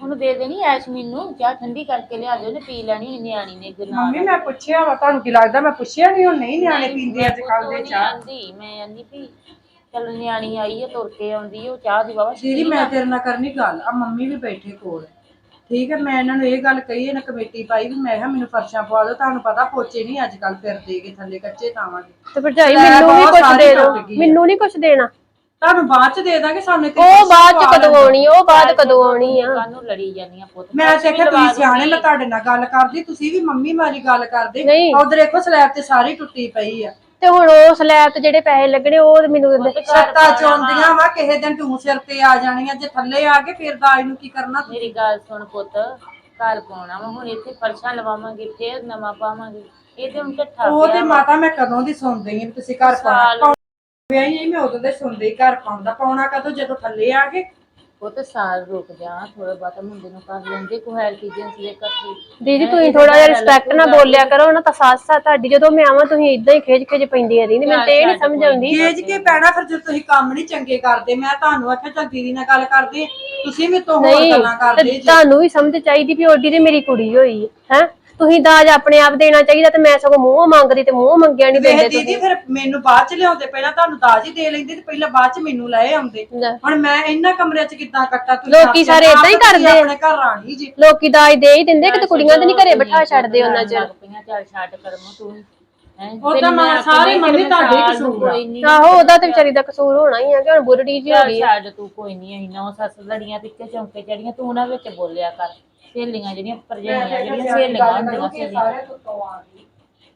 ਉਹਨੂੰ ਦੇ ਦੇਣੀ ਐਸ਼ਮੀਨ ਨੂੰ ਚਾਹ ਠੰਡੀ ਕਰਕੇ ਲਿਆ ਦੇ ਉਹਨੇ ਪੀ ਲੈਣੀ ਨਿਆਣੀ ਨੇ ਗੁਨਾਹ ਮੰਮੀ ਮੈਂ ਪੁੱਛਿਆ ਵਾ ਤੁਹਾਨੂੰ ਕੀ ਲੱਗਦਾ ਮੈਂ ਪੁੱਛਿਆ ਨਹੀਂ ਉਹ ਨਹੀਂ ਨਿਆਣੇ ਪੀਂਦੇ ਅੱਜ ਕੱਲ ਦੇ ਚਾਹ। ਆਂਦੀ ਮੈਂ ਆਂਦੀ ਵੀ ਚਲ ਨਿਆਣੀ ਆਈ ਹੈ ਤੁਰ ਕੇ ਆਉਂਦੀ ਹੈ, ਉਹ ਚਾਹ ਦੀ ਬਾਬਾ ਦੀਦੀ ਮੈਂ ਤੇਰੇ ਨਾਲ ਕਰਨੀ ਗੱਲ ਆ ਮੰਮੀ ਵੀ ਬੈਠੇ ਕੋਲ। ਠੀਕ ਹੈ ਮੈਂ ਇਹਨਾਂ ਨੂੰ ਇਹ ਗੱਲ ਕਹੀ ਇਹਨਾਂ ਕਮੇਟੀ ਪਾਈ ਵੀ ਮੈਂ ਕਿਹਾ ਮੈਨੂੰ ਫਰਸ਼ਾਂ ਪਵਾ ਦਿਓ ਤੁਹਾਨੂੰ ਪਤਾ ਪੋਚੇ ਨਹੀਂ ਅੱਜ ਕੱਲ ਫਿਰਦੇਗੇ ਥੱਲੇ ਕੱਚੇ ਥਾਵਾਂ ਦੇ। ਤੇ ਭਰਜਾਈ ਲੈ ਮੈਨੂੰ ਵੀ ਬਹੁਤ ਕੁਝ ਸਾਰੀ ਦੇ ਦਿਓ ਟੁੱਟ ਗਈ ਆ। ਮੈਨੂੰ ਨਹੀਂ ਕੁਝ ਦੇਣਾ। ਤੁਹਾਨੂੰ ਬਾਅਦ ਚ ਦੇ ਦਾਂਗੇ ਸਾਨੂੰ ਇੱਕ ਉਹ ਬਾਅਦ ਚ ਕਦੋਂ ਆਉਣੀ ਉਹ ਬਾਅਦ ਕਦੋਂ ਆਉਣੀ ਆ? ਕਾਨੂੰ ਲੜੀ ਜਾਂਦੀਆਂ ਪੁੱਤ? ਮੈਂ ਤੇ ਕਿਹਾ ਤੁਸੀਂ ਸਿਆਣੇ ਮੈਂ ਤੁਹਾਡੇ ਨਾਲ ਗੱਲ ਕਰਦੀ ਤੁਸੀਂ ਵੀ ਮੰਮੀ ਮਾਰੀ ਗੱਲ ਕਰਦੇ। ਨਹੀਂ। ਉਧਰ ਦੇਖੋ ਸਲੈਬ ਤੇ ਸਾਰੀ ਟੁੱਟੀ ਪਈ ਆ। ਤੇ ਹੁਣ ਉਹ ਸਲੈਬ ਤੇ ਜਿਹੜੇ ਪੈਸੇ ਲੱਗਣੇ ਉਹ ਤੇ ਮੈਨੂੰ ਦਿੰਦੇ ਛੱਤਾਂ ਚੋਂਦੀਆਂ ਵਾ ਕਿਸੇ ਦਿਨ ਟੂ ਸਿਰ ਤੇ ਆ ਜਾਣੀਆਂ ਜੇ ਥੱਲੇ ਆ ਕੇ ਫਿਰ ਦਾਜ ਨੂੰ ਕੀ ਕਰਨਾ? ਮੇਰੀ ਗੱਲ ਸੁਣ ਪੁੱਤ ਘਰ ਪਾਉਣਾ ਵਾ ਹੁਣ ਇੱਥੇ ਫਰਸ਼ਾਂ ਲਵਾਵਾਂਗੇ ਫੇਰ ਨਵਾਂ ਪਾਵਾਂਗੇ। ਇਹ ਤੇ ਹੁਣ ਢੱਠਾ ਉਹ ਤੇ ਮਾਤਾ ਮੈਂ ਕਦੋਂ ਦੀ ਸੁਣਦੀ ਹਾਂ ਤੁਸੀਂ ਘਰ ਪਾਉਣਾ ਵਿਆਹੀ ਨਹੀਂ ਮੈਂ ਉਦੋਂ ਦੇ ਸੁਣਦੀ ਹੀ ਘਰ ਪਾਉਂਦਾ ਪਾਉਣਾ ਕਦੋਂ? ਜਦੋਂ ਥੱਲੇ ਆ ਕੇ ਉਹ ਤੇ ਸਾਲ ਰੁਕ ਜਾ ਥੋੜਾ ਬਾਤਾ ਮੁੰਡੇ ਨੂੰ ਕਰ ਲੈਂਦੇ ਕੋਈ ਐਲਟੀਜੈਂਸੀ ਦੇ ਇਕੱਠੀ ਦੀਦੀ ਤੁਸੀਂ ਥੋੜਾ ਜਿਹਾ ਰਿਸਪੈਕਟ ਨਾਲ ਬੋਲਿਆ ਕਰੋ ਨਾ ਤਾਂ ਸੱਸ ਤੁਹਾਡੀ ਜਦੋਂ ਮੈਂ ਆਵਾਂ ਤੁਸੀਂ ਇਦਾਂ ਹੀ ਖਿਜ ਖਿਜ ਪੈਂਦੀਆਂ ਰਹਿੰਦੀ ਮੈਨੂੰ ਤੇ ਇਹ ਨਹੀਂ ਸਮਝ ਆਉਂਦੀ। ਗੇਜ ਕੇ ਪੈਣਾ ਫਿਰ ਜੇ ਤੁਸੀਂ ਕੰਮ ਨਹੀਂ ਚੰਗੇ ਕਰਦੇ ਮੈਂ ਤੁਹਾਨੂੰ ਆਖਿਆ ਚੱਲ ਦੀਦੀ ਨਾਲ ਗੱਲ ਕਰਦੇ। ਤੁਸੀਂ ਵੀ ਤੋਂ ਹੋਰ ਗੱਲਾਂ ਕਰਦੇ ਤੇ ਤੁਹਾਨੂੰ ਵੀ ਸਮਝ ਚਾਹੀਦੀ ਵੀ ਓਡੀ ਤੇ ਮੇਰੀ ਕੁੜੀ ਹੋਈ ਹੈ ਹੈਂ? ਤੁਸੀਂ ਦਾਜ ਆਪਣੇ ਆਪ ਦੇਣਾ ਚਾਹੀਦਾ ਤੇ ਮੈਂ ਸਗੋਂ ਮੂੰਹੋਂ ਮੰਗਦੀ ਤੇ ਮੂੰਹੋਂ ਮੰਗਿਆ ਨਹੀਂ ਵੇਖ ਦਿੰਦੇ ਦੀਦੀ ਫਿਰ ਮੈਨੂੰ ਬਾਅਦ ਚ ਲਿਆਉਂਦੇ ਪਹਿਲਾਂ ਤੁਹਾਨੂੰ ਦਾਜ ਹੀ ਦੇ ਲੈਂਦੇ ਤੇ ਪਹਿਲਾਂ ਬਾਅਦ ਚ ਮੈਨੂੰ ਲੈ ਆਉਂਦੇ। ਲੈ। ਹੁਣ ਮੈਂ ਇਹਨਾਂ ਕਮਰਿਆਂ ਚ ਕਿੱਦਾਂ ਕੱਟਾ ਤੁਸੀਂ ਲੋਕੀ ਸਾਰੇ ਏਦਾਂ ਹੀ ਤਾਂ ਤੁਸੀਂ ਕਰਦੇ ਆ। ਆਪਣੇ ਘਰ ਰਾਣੀ ਜੀ। ਲੋਕੀ ਦਾਜ ਦੇ ਹੀ ਦਿੰਦੇ ਕਿਤੇ ਕੁੜੀਆਂ ਤੇ ਨਹੀਂ ਘਰੇ ਬਿਠਾ ਛੱਡਦੇ ਉਹਨਾਂ ਚੱਲ ਛੱਡ ਕਰਮੋ ਤੂੰ ਹੈ। ਉਹ ਤਾਂ ਮੈਂ ਸਾਰੇ ਮੰਮੀ ਤੁਹਾਡੇ ਹੀ ਕਸੂਰ ਆ। ਕੋਈ ਨਹੀਂ ਆਹੋ ਉਹਦਾ ਤੇ ਵਿਚਾਰੀ ਦਾ ਕਸੂਰ ਹੋਣਾ ਹੀ ਆ ਕਿ ਹੁਣ ਬੁਰੜੀ ਜੀ ਹੋ ਗਈ। ਛੱਡ ਤੂੰ ਕੋਈ ਨਹੀਂ ਅਸੀਂ ਨੌ ਸੱਸ ਲੜੀਆਂ ਤਿੱਕੇ ਚੌਂਕੇ ਚੜੀਆਂ ਤੂੰ ਨਾ ਵਿੱਚ ਬੋਲਿਆ ਕਰ। ਸਹੇਲੀਆਂ ਜਿਹੜੀਆਂ ਪਰਜਾਈਆਂ ਜਿਹੜੀਆਂ ਸਹੇਲੀਆਂ ਹੁੰਦੀਆਂ ਸਹੇਲੀਆਂ ਸਾਰੇ ਤੋਂ ਆ ਗਈ।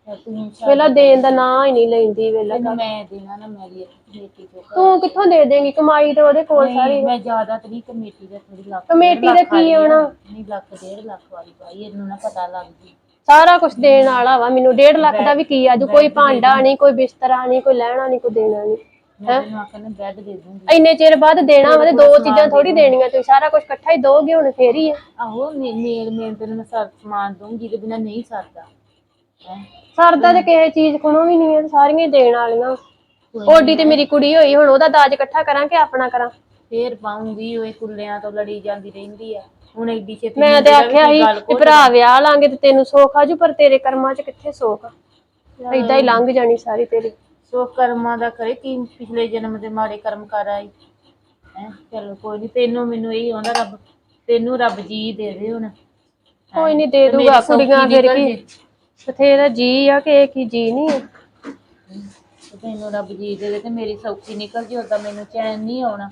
ਤੇ ਤੂੰ ਵੇਲਾ ਦੇਣ ਦਾ ਨਾਂ ਹੀ ਨਹੀਂ ਲੈਂਦੀ ਵੇਲਾ ਤੈਨੂੰ ਮੈਂ ਦੇਣਾ ਨਾ ਮੇਰੀ ਬੇਟੀ ਕੋ ਤੂੰ ਕਿੱਥੋਂ ਦੇ ਦੇਂਗੀ? ਕਮਾਈ ਤੇ ਉਹਦੇ ਕੋਲ ਸਾਰੀ। ਮੈਂ ਜ਼ਿਆਦਾ ਤੇ ਨਹੀਂ ਕਮੇਟੀ ਦਾ ਥੋੜੀ ਲੱਖ ਕਮੇਟੀ ਦਾ ਕੀ ਆਉਣਾ ਨਹੀਂ ਲੱਖ ਡੇਢ ਲੱਖ ਵਾਲੀ ਪਾਈ ਇਹਨੂੰ ਨਾ ਪਤਾ ਲੱਗ ਜੀ। ਸਾਰਾ ਕੁਝ ਦੇਣ ਵਾਲਾ ਵਾ ਮੈਨੂੰ। 1.5 ਲੱਖ ਦਾ ਵੀ ਕੀ ਆਜੂ ਕੋਈ ਭਾਂਡਾ ਨਹੀਂ ਕੋਈ ਬਿਸਤਰਾ ਨਹੀਂ ਕੋਈ ਲੈਣਾ ਨਹੀਂ ਕੋਈ ਦੇਣਾ ਨਹੀਂ। ਮੈਂ ਤੈਨੂੰ ਆਖਣਾ ਬੈੱਡ ਦੇ ਦੂੰਗੀ। ਇੰਨੇ ਚਿਰ ਬਾਅਦ ਦੇਣਾ ਵਾ ਤੇ ਦੋ ਚੀਜ਼ਾਂ ਥੋੜੀ ਦੇਣੀਆਂ ਤੁਸੀਂ ਸਾਰਾ ਕੁਝ ਇਕੱਠਾ ਹੀ ਦੋਗੇ ਹੁਣ ਫੇਰ ਹੀ ਆ। ਆਹੋ ਮੇ- ਮੇਲ ਮੇਲ ਤੈਨੂੰ ਮੈਂ ਸਰ ਸਮਾਨ ਦੂੰਗੀ ਤੇ ਬਿਨਾ ਨਹੀਂ ਸਰਦਾ। ਹੈਂ? ਸਰਦਾ ਤੇ ਕਿਸੇ ਚੀਜ਼ ਕੋਲੋਂ ਵੀ ਨਹੀਂ ਸਾਰੀਆਂ ਹੀ ਦੇਣ ਵਾਲੀਆਂ ਓਡੀ ਤੇ ਮੇਰੀ ਕੁੜੀ ਹੋਈ ਹੁਣ ਉਹਦਾ ਦਾਜ ਇਕੱਠਾ ਕਰਾਂ ਕਿ ਆਪਣਾ ਕਰਾਂ? ਫੇਰ ਪਾਉਂਗੀ ਉਹ ਕੁੱਲਿਆਂ ਤੋਂ ਲੜੀ ਜਾਂਦੀ ਰਹਿੰਦੀ ਆ। ਹੁਣ ਐਡੀ ਛੇਤੀ ਮੈਂ ਤੇ ਆਖਿਆ ਕੀ ਸੀ ਵੀ ਭਰਾ ਵਿਆਹ ਲਾਂਗੇ ਤੇ ਤੈਨੂੰ ਸੁੱਖ ਆਜੂ ਪਰ ਤੇਰੇ ਕਰਮਾਂ 'ਚ ਕਿੱਥੇ ਸੁੱਖ ਏਦਾਂ ਹੀ ਲੰਘ ਜਾਣੀ ਸਾਰੀ ਤੇਰੀ। ਸੋ ਕਰਮਾਂ ਦਾ ਕਰੇ ਕੀ ਪਿਛਲੇ ਜਨਮ ਦੇ ਮਾੜੇ ਕਰਮ ਕਰ ਆਈ। ਹੈ ਚਲੋ ਕੋਈ ਨਹੀਂ ਤੈਨੂੰ ਮੈਨੂੰ ਇਹ ਆਉਂਦਾ ਰੱਬ ਤੈਨੂੰ ਰੱਬ ਜੀ ਦੇ ਦੇ ਹੁਣ। ਕੋਈ ਨਹੀਂ ਦੇ ਤੇ ਮੇਰੀ ਦੂਗਾ ਸੌਖੀ ਕੁੜੀਆਂ ਫਿਰ ਨਿਕਲ ਕੀ। ਜੇ। ਬਥੇਰਾ ਜੀ ਆ ਕਿ ਕੀ ਜੀ ਨਹੀਂ ਤੈਨੂੰ ਰੱਬ ਜੀ ਦੇ ਦੇ ਤੇ ਮੇਰੀ ਸੌਖੀ ਨਿਕਲ ਜੀ ਉਦਾਂ ਮੈਨੂੰ ਚੈਨ ਨਹੀਂ ਆਉਣਾ।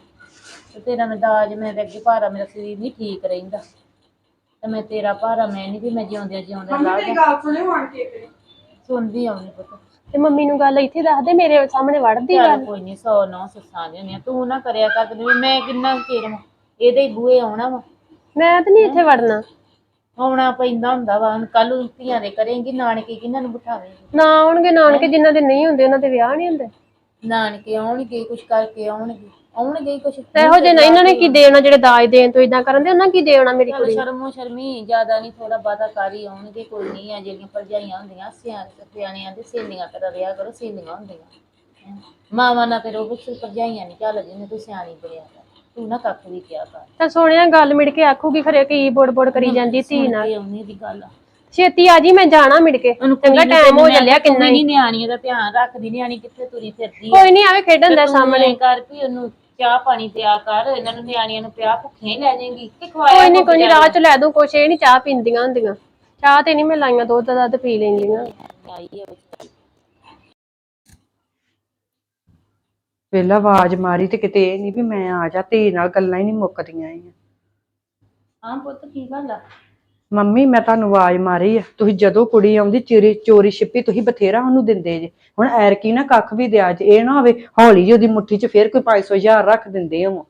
ਤੇ ਤੇਰਾ ਮੈਂ ਦਾਜ ਮੈਂ ਅੱਗੇ ਭਾਰਾ ਮੇਰਾ ਸਰੀਰ ਨਹੀਂ ਠੀਕ ਰਹਿੰਦਾ। ਤੇ ਮੈਂ ਤੇਰਾ ਭਾਰਾ ਮੈਂ ਨਹੀਂ ਵੀ ਮੈਂ ਜਿਉਂਦਿਆਂ ਜਿਉਂਦਿਆਂ ਲਾ ਕੇ। ਸੁਣਦੀ ਆਉਣੀ ਪੁੱਤ। ਤੇ ਮੰਮੀ ਨੂੰ ਗੱਲ ਇੱਥੇ ਦੱਸ ਦੇ ਮੇਰੇ ਸਾਹਮਣੇ ਵੜਦੀ ਚੱਲ ਗੱਲ। ਕੋਈ ਨਹੀਂ ਸੌ ਨੌ ਸੱਸਾਂ ਦੀਆਂ ਹੁੰਦੀਆਂ ਤੂੰ ਨਾ ਕਰਿਆ ਕਰ ਵੀ ਮੈਂ ਕਿੰਨਾ ਚਿਰ ਵਾਂ ਇਹਦੇ ਹੀ ਬੂਹੇ ਆਉਣਾ ਵਾ। ਮੈਂ ਤਾਂ ਨਹੀਂ ਇੱਥੇ ਵੜਨਾ। ਆਉਣਾ ਪੈਂਦਾ ਹੁੰਦਾ ਵਾ ਹੁਣ ਕੱਲ ਨੂੰ ਧੀਆਂ ਦੇ ਕਰੇਂਗੀ ਨਾਨਕੇ ਕਿਹਨਾਂ ਨੂੰ ਬਿਠਾਵੇਂਗੀ? ਨਾ ਆਉਣਗੇ ਨਾਨਕੇ ਜਿਨ੍ਹਾਂ ਦੇ ਨਹੀਂ ਹੁੰਦੇ ਉਹਨਾਂ ਦੇ ਵਿਆਹ ਨਹੀਂ ਹੁੰਦੇ। ਨਾਨਕੇ ਆਉਣਗੇ ਕੁਛ ਕਰਕੇ ਆਉਣਗੇ ਆਉਣਗੇ ਕੁਛ। ਤੇ ਇਹੋ ਜਿਹੇ ਇਹਨਾਂ ਨੇ ਕੀ ਦੇਣਾ ਜਿਹੜੇ ਦਾਜ ਦੇਣ ਤੋਂ ਇਦਾਂ ਕਰਨ ਦੇ ਉਹਨਾਂ ਕੀ ਦੇਣਾ ਮੇਰੀ ਕੁੜੀ ਸ਼ਰਮੋ ਸ਼ਰਮੀ ਜ਼ਿਆਦਾ ਨਹੀਂ ਥੋੜਾ ਬਾਤਾ ਕਰ ਹੀ ਆਉਣਗੇ ਕੋਈ ਨਹੀਂ ਆ ਜਿਹੜੀਆਂ ਭਰਜਾਈਆਂ ਹੁੰਦੀਆਂ ਸਿਆਣ ਸਿਆਣਿਆਂ ਦੇ ਸੇਲੀਆਂ ਕਰ ਰਿਹਾ ਕਰੋ ਸੇਲੀਆਂ ਹੁੰਦੀਆਂ। ਮਾਵਾਂ ਨਾਲ ਤੇ ਰੋਬ ਭਰਜਾਈਆਂ ਨਹੀਂ ਚੱਲ ਜਿੰਨੇ ਤੂੰ ਸਿਆਣੀ ਬਣਿਆ ਕਰ ਤੂੰ ਨਾ ਕੱਖ ਵੀ ਕਿਹਾ ਕਰ। ਤਾਂ ਸੋਹਣਿਆ ਗੱਲ ਮਿੜ ਕੇ ਆਖੂਗੀ ਖਰੇ ਕੀ ਬੋੜ ਬੋੜ ਕਰੀ ਜਾਂਦੀ ਧੀ ਨਾਲ। ਇਹ ਆਉਣੀ ਦੀ ਗੱਲ। ਆ ਛੇਤੀ ਆ ਜੀ ਮੈਂ ਜਾਣਾ ਮਿੜ ਕੇ। ਚੰਗਾ ਟਾਈਮ ਹੋ ਚੱਲਿਆ ਕਿੰਨਾ ਹੀ। ਨਹੀਂ ਨਿਆਣੀ ਦਾ ਧਿਆਨ ਰੱਖਦੀ ਨਿਆਣੀ ਕਿੱਥੇ ਤੁਰੀ ਫਿਰਦੀ ਆ। ਕੋਈ ਨਹੀਂ ਆਵੇ ਖੇਡਣ ਦਾ ਤੂੰ ਸਾਹਮਣੇ। ਕਰ ਵੀ ਉਹਨੂੰ ਚਾਹ ਪਾਣੀ ਪਿਆ ਕਰ ਇਹਨਾਂ ਨੂੰ ਨਿਆਣੀਆਂ ਨੂੰ ਪਿਆ ਭੁੱਖੀਆਂ ਹੀ ਲੈ ਜਾਏਗੀ ਕਿ ਖਵਾਇਆ ਕੋਈ ਨਹੀਂ ਕੋਈ ਨਹੀਂ ਰਾਹ ਚ ਲੈ ਦੂੰ ਕੁਛ ਇਹ ਨਹੀਂ ਚਾਹ ਪੀਂਦੀਆਂ ਹੁੰਦੀਆਂ। ਚਾਹ ਤੇ ਨਹੀਂ ਮੈਂ ਲਾਈਆਂ ਦੁੱਧ ਦੱਧ ਪੀ ਲੈਂਦੀਆਂ। ਆ। ਵੇਲਾ ਆਵਾਜ਼ ਮਾਰੀ ਤੇ ਕਿਤੇ ਇਹ ਨਹੀਂ ਵੀ ਮੈਂ ਆ ਜਾ ਧੀ ਨਾਲ ਗੱਲਾਂ ਹੀ ਨਹੀਂ ਮੁੱਕਦੀਆਂ ਹਾਂ ਪੁੱਤ ਕੀ ਗੱਲ ਆ? ਮੰਮੀ ਮੈਂ ਤੁਹਾਨੂੰ ਆਵਾਜ਼ ਮਾਰੀ ਆ। ਤੁਸੀਂ ਜਦੋਂ ਕੁੜੀ ਆਉਂਦੀ ਚੋਰੀ ਚੋਰੀ ਛਿੱਪੀ ਤੁਸੀਂ ਬਥੇਰਾ ਉਹਨੂੰ ਦਿੰਦੇ ਜੇ। ਹੁਣ ਐਰਕੀ ਨਾ ਕੱਖ ਵੀ ਦਿਆ ਜੇ ਇਹ ਨਾ ਹੋਵੇ ਹੌਲੀ ਜਿਹੀ ਉਹਦੀ ਮੁੱਠੀ 'ਚ ਫੇਰ ਕੋਈ 500 ਹਜ਼ਾਰ ਰੱਖ ਦਿੰਦੇ ਹੋ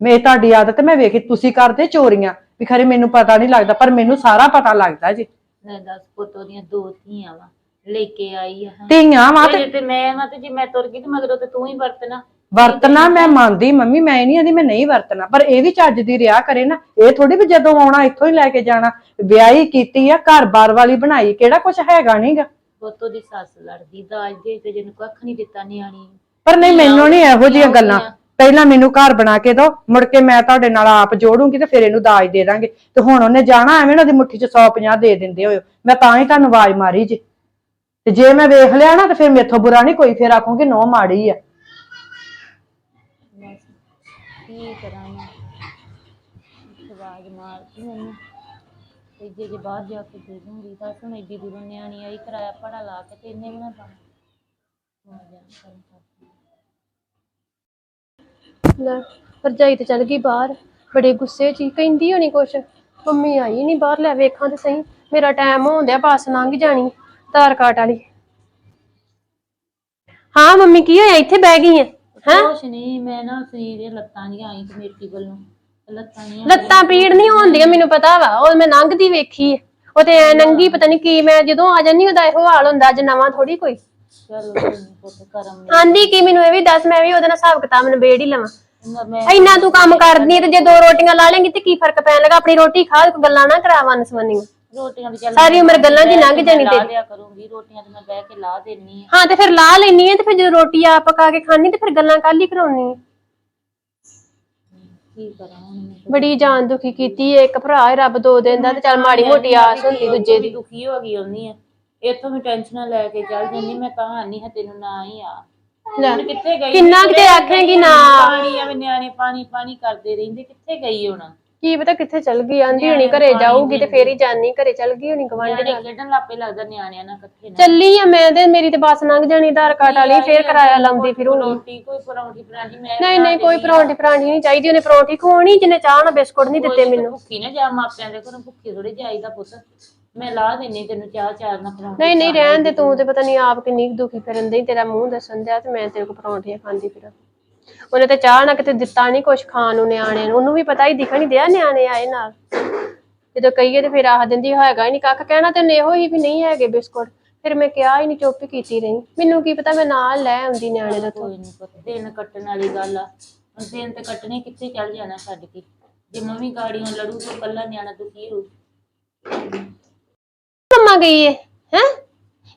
ਮੈਂ ਤੁਹਾਡੀ ਆਦਤ ਮੈਂ ਵੇਖੀ ਤੁਸੀਂ ਕਰਦੇ ਚੋਰੀਆਂ। ਵੀ ਖਰੇ ਮੈਨੂੰ ਪਤਾ ਨਹੀਂ ਲੱਗਦਾ ਪਰ ਮੈਨੂੰ ਸਾਰਾ ਪਤਾ ਲੱਗਦਾ ਜੀ। ਲੈ ਦੱਸ ਪੁੱਤ ਉਹਦੀਆਂ ਦੋ ਧੀਆਂ ਵਾ ਲੈ ਕੇ ਆਈ ਆ। ਧੀਆਂ ਵਾ ਤੇ ਮੈਂ ਵਾ ਤੇ ਜੇ ਮੈਂ ਤੁਰ ਗਈ ਤੇ ਮਗਰੋਂ ਤੇ ਤੂੰ ਹੀ ਵਰਤਣਾ। ਵਰਤਣਾ ਮੈਂ ਮੰਨਦੀ ਮੰਮੀ ਮੈਂ ਨਹੀਂ ਆਦੀ ਮੈਂ ਨਹੀਂ ਵਰਤਣਾ। ਪਰ ਇਹ ਵੀ ਚੱਜ ਦੀ ਰਿਆ ਕਰੇ ਨਾ ਇਹ ਥੋੜੀ ਵੀ ਜਦੋਂ ਆਉਣਾ ਇੱਥੋਂ ਹੀ ਲੈ ਕੇ ਜਾਣਾ। ਵਿਆਹੀ ਕੀਤੀ ਆ ਘਰ-ਬਾਰ ਵਾਲੀ ਬਣਾਈ ਕਿਹੜਾ ਕੁਝ ਹੈਗਾ ਨਹੀਂਗਾ ਪੁੱਤ ਉਹਦੀ ਸੱਸ ਲੜਦੀ ਦਾਜ ਦੇ ਤੇ ਜਿਹਨੂੰ ਕੱਖ ਨਹੀਂ ਦਿੱਤਾ ਨਿਆਣੀ। ਪਰ ਨਹੀਂ ਮੈਨੂੰ ਨਹੀਂ ਇਹੋ ਜਿਹੀਆਂ ਗੱਲਾਂ। ਪਹਿਲਾਂ ਮੈਨੂੰ ਘਰ ਬਣਾ ਕੇ ਦਿਓ ਮੁੜ ਕੇ ਮੈਂ ਤੁਹਾਡੇ ਨਾਲ ਆਪ ਜੋੜੂੰਗੀ ਤੇ ਫਿਰ ਇਹਨੂੰ ਦਾਜ ਦੇ ਦਾਂਗੇ। ਤੇ ਹੁਣ ਉਹਨੇ ਜਾਣਾ ਐਵੇਂ ਨਾ ਉਹਦੀ ਮੁੱਠੀ 'ਚ 150 ਦੇ ਦਿੰਦੇ ਹੋਇਓ। ਮੈਂ ਤਾਂ ਹੀ ਤੁਹਾਨੂੰ ਆਵਾਜ਼ ਮਾਰੀ ਜੀ। ਤੇ ਜੇ ਮੈਂ ਵੇਖ ਲਿਆ ਨਾ ਤੇ ਫਿਰ ਮੇਥੋਂ ਬੁਰਾ ਨਹੀਂ ਕੋਈ ਫਿਰ ਆਖੂੰਗੀ ਨੋ ਮਾੜੀ ਆ ਬਸ ਕੀ ਕਰਾਂ ਮੈਂ? ਆਵਾਜ਼ ਮਾਰਦੀ ਮੈਨੂੰ। ਤੇ ਜੇ ਜੇ ਬਾਹਰ ਜਾ ਕੇ ਦੇ ਦੂੰਗੀ ਤਾਂ ਸੁਣ ਏਡੀ ਦੂਰੋਂ ਨਿਆਣੀ ਆਈ, ਕਿਰਾਇਆ ਪੜਾ ਲਾ ਕੇ ਤੇ ਇੰਨੇ ਵੀ ਨਾ ਪਾਉਣਾ ਹੋ ਜਾ ਕੰਮ ਲੈ, ਭਰਜਾਈ ਤੇ ਚੱਲ ਗਈ ਬਾਹਰ। ਬੜੇ ਗੁੱਸੇ 'ਚ ਹੀ ਕਹਿੰਦੀ ਹੋਣੀ ਕੁਛ। ਮੰਮੀ ਆਈ ਨਹੀਂ ਬਾਹਰ, ਲੈ ਵੇਖਾਂ ਤੇ ਸਹੀ। ਮੇਰਾ ਟਾਈਮ ਹੋਣ ਡਿਆ, ਬੱਸ ਲੰਘ ਜਾਣੀ ਧਾਰ ਕਾਟ ਵਾਲੀ। ਹਾਂ ਮੰਮੀ, ਕੀ ਹੋਇਆ? ਇੱਥੇ ਬਹਿ ਗਈ ਹੈ? ਕੁਛ ਨਹੀਂ ਮੈਂ ਨਾ ਸਰੀਰ ਦੀਆਂ ਲੱਤਾਂ ਜੀਆਂ ਆਈ ਕਮੇਟੀ ਵੱਲੋਂ? ਲੱਤਾਂ ਜੀਆਂ ਲੱਤਾਂ ਪੀੜ ਨਹੀਂ ਹੁੰਦੀਆਂ ਮੈਨੂੰ ਪਤਾ ਵਾ। ਉਹ ਮੈਂ ਲੰਘਦੀ ਵੇਖੀ। ਉਹ ਤੇ ਐ ਨੰਗੀ ਪਤਾ ਨਹੀਂ ਕੀ ਮੈਂ ਜਦੋਂ ਆ ਜਾਂਦੀ ਉਹਦਾ ਇਹੋ ਹਾਲ ਹੁੰਦਾ ਅੱਜ ਨਵਾਂ ਥੋੜੀ ਕੋਈ। ਚਲੋ ਕੋਈ ਨੀ ਪੁੱਤ ਕਰਮ ਨੇ। ਆਂਦੀ ਕੀ ਮੈਨੂੰ ਇਹ ਵੀ ਦੱਸ ਮੈਂ ਵੀ ਉਹਦੇ ਨਾਲ ਹਿਸਾਬ ਕਿਤਾਬ ਨਿਬੇੜ ਹੀ ਲਵਾਂ। ਇੰਨਾ ਮੈਂ ਇੰਨਾ ਤੂੰ ਕੰਮ ਕਰਦੀ ਆਂ ਤੇ ਜੇ ਦੋ ਰੋਟੀਆਂ ਲਾ ਲੇਂਗੀ ਤੇ ਕੀ ਫ਼ਰਕ ਪੈਣ ਲੱਗਾ? ਆਪਣੀ ਰੋਟੀ ਖਾ ਗੱਲਾਂ ਨਾ ਕਰਾ ਵੰਨ ਸਵੰਨੀਆਂ। ਰੋਟੀਆਂ ਦੀ ਚੱਲ ਸਾਰੀ ਉਮਰ ਗੱਲਾਂ ਹੀ ਲੰਘ ਜਾਣੀ ਲਾ ਤੇਰੀ ਦਿਆ ਕਰੂੰਗੀ ਰੋਟੀਆਂ ਤੇ ਮੈਂ ਬਹਿ ਕੇ ਲਾ ਦੇਣੀ ਆ। ਹਾਂ ਤੇ ਫਿਰ ਲਾ ਲੈਣੀ ਹੈ ਤੇ ਫਿਰ ਜਦੋਂ ਰੋਟੀ ਆਪ ਪਕਾ ਕੇ ਖਾਣੀ ਤੇ ਫਿਰ ਗੱਲਾਂ ਕੱਲ ਹੀ ਕਰਾਉਣੀ। ਹੈ ਕੀ ਕਰਾਂ ਹੁਣ ਮੈਂ ਬੜੀ ਜਾਨ ਦੁਖੀ ਕੀਤੀ ਏ ਇੱਕ ਭਰਾ ਏ ਰੱਬ ਦੋ ਦਿਨ ਦਾ ਤੇ ਚੱਲ ਮਾੜੀ ਮੋਟੀ ਆਸ ਹੁੰਦੀ ਦੂਜੇ ਦੀ। ਦੁਖੀ ਹੋ ਗਈ ਹੁੰਨੀ ਆ? ਇੱਥੋਂ ਵੀ ਟੈਨਸ਼ਨਾਂ ਲੈ ਕੇ ਚੱਲ ਜੰਨੀ ਮੈਂ ਤਾਂ ਆਨੀ ਹਾਂ ਤੈਨੂੰ ਨਾ ਹੀ ਆ। ਲੈ ਹੁਣ ਕਿੱਥੇ ਗਈ? ਕਿੰਨਾ ਕਿਤੇ ਆਖੇਂਗੀ ਨਾ। ਪਾਣੀ ਆ ਨਿਆਣੇ ਪਾਣੀ ਪਾਣੀ ਕਰਦੇ ਰਹਿੰਦੇ ਕਿੱਥੇ ਗਈ ਹੁਣ? ਕੀ ਪਤਾ ਕਿੱਥੇ ਚਲ ਗਈ ਆਂਦੀ ਹੋਣੀ ਘਰੇ ਜਾਊਗੀ ਤੇ ਫੇਰ ਹੀ ਜਾਨੀ ਘਰੇ ਚਲ ਗਈ ਹੋਣੀ ਗਵਾਂਢੀ ਨਿਆਣੇ ਖੇਡਣ ਲੱਪੇ ਲੱਗਦਾ ਨਿਆਣਿਆਂ ਨਾਲ ਇਕੱਠੇ ਨਾ। ਚੱਲੀ ਆ ਮੈਂ ਤੇ ਮੇਰੀ ਤੇ ਬੱਸ ਲੰਘ ਜਾਣੀ ਧਾਰ ਕਾਟ ਵਾਲੀ ਫੇਰ ਕਿਰਾਇਆ ਲਾਉਂਦੀ ਫਿਰੂੰਗੀ ਰੋਟੀ ਕੋਈ ਪਰੌਂਠੀ ਪਰਾਂਠੀ ਮੈਂ ਨਹੀਂ ਨਹੀਂ ਕੋਈ ਪਰੌਂਠੀ ਪਰਾਂਠੀ ਨਹੀਂ ਚਾਹੀਦੀ ਉਹਨੇ ਪਰੌਂਠੀ ਖਵਾਉਣੀ ਜਿਹਨੇ ਚਾਹ ਨਾਲ ਬਿਸਕੁਟ ਨਹੀਂ ਦਿੱਤੇ ਮੈਨੂੰ। ਭੁੱਖੀ ਨਾ ਜਾ ਮਾਪਿਆਂ ਦੇ ਘਰੋਂ ਭੁੱਖੀ ਥੋੜੇ ਜਾਈਦਾ ਪੁੱਤ। ਮੈਂ ਲਾ ਦੇਣੀ ਤੈਨੂੰ ਚਾਹ ਚਾਰ ਨਾ ਪਰੌਂਠੀ ਨਹੀਂ ਨਹੀਂ ਰਹਿਣ ਦੇ ਤੂੰ ਤੇ ਪਤਾ ਨਹੀਂ ਆਪ ਕਿੰਨੀ ਕੁ ਦੁਖੀ ਫਿਰਨ ਦੇ ਤੇਰਾ ਮੂੰਹ ਦੱਸਣ ਦਿਆ ਤੇ ਮੈਂ ਤੇਰੇ ਕੋ ਪਰੌਂਠੀਆਂ ਖਾਂਦੀ ਫਿਰਾਂ। ਉਹਨੇ ਤੇ ਚਾਹ ਨਾ ਕਿਤੇ ਦਿੱਤਾ ਨਹੀਂ ਕੁਛ ਖਾਣ ਨੂੰ ਨਿਆਣਿਆਂ ਨੂੰ। ਉਹਨੂੰ ਵੀ ਪਤਾ ਹੀ ਦਿਖਣ ਹੀ ਦਿਆ ਨਿਆਣੇ ਆਏ ਨਾਲ। ਜਦੋਂ ਕਹੀਏ ਤੇ ਫਿਰ ਆਖ ਦਿੰਦੀ ਹੈਗਾ ਹੀ ਨਹੀਂ ਕੱਖ। ਕਹਿਣਾ ਤੇ ਇਹੋ ਹੀ ਵੀ ਨਹੀਂ ਹੈਗੇ ਬਿਸਕੁਟ। ਫਿਰ ਮੈਂ ਕਿਹਾ ਹੀ ਨਹੀਂ ਚੁੱਪ ਹੀ ਕੀਤੀ ਰਹੀ। ਮੈਨੂੰ ਕੀ ਪਤਾ ਮੈਂ ਨਾਲ ਲੈ ਆਉਂਦੀ ਨਿਆਣੇ ਦਾ ਕੋਈ ਨਹੀਂ ਪੁੱਤ ਦਿਨ ਕੱਟਣ ਵਾਲੀ ਗੱਲ ਆ। ਹੁਣ ਦਿਨ ਤੇ ਕੱਟਣੇ ਕਿੱਥੇ ਚੱਲ ਜਾਣਾ ਛੱਡ ਕੇ? ਜੇ ਮੰਮੀ ਗਾੜੀਆਂ ਲੜੂ ਤਾਂ ਕੱਲਾ ਨਿਆਣਾ ਦੁਖੀ ਹੋ ਮੰਮਾ ਗਈ ਏ ਹੈ?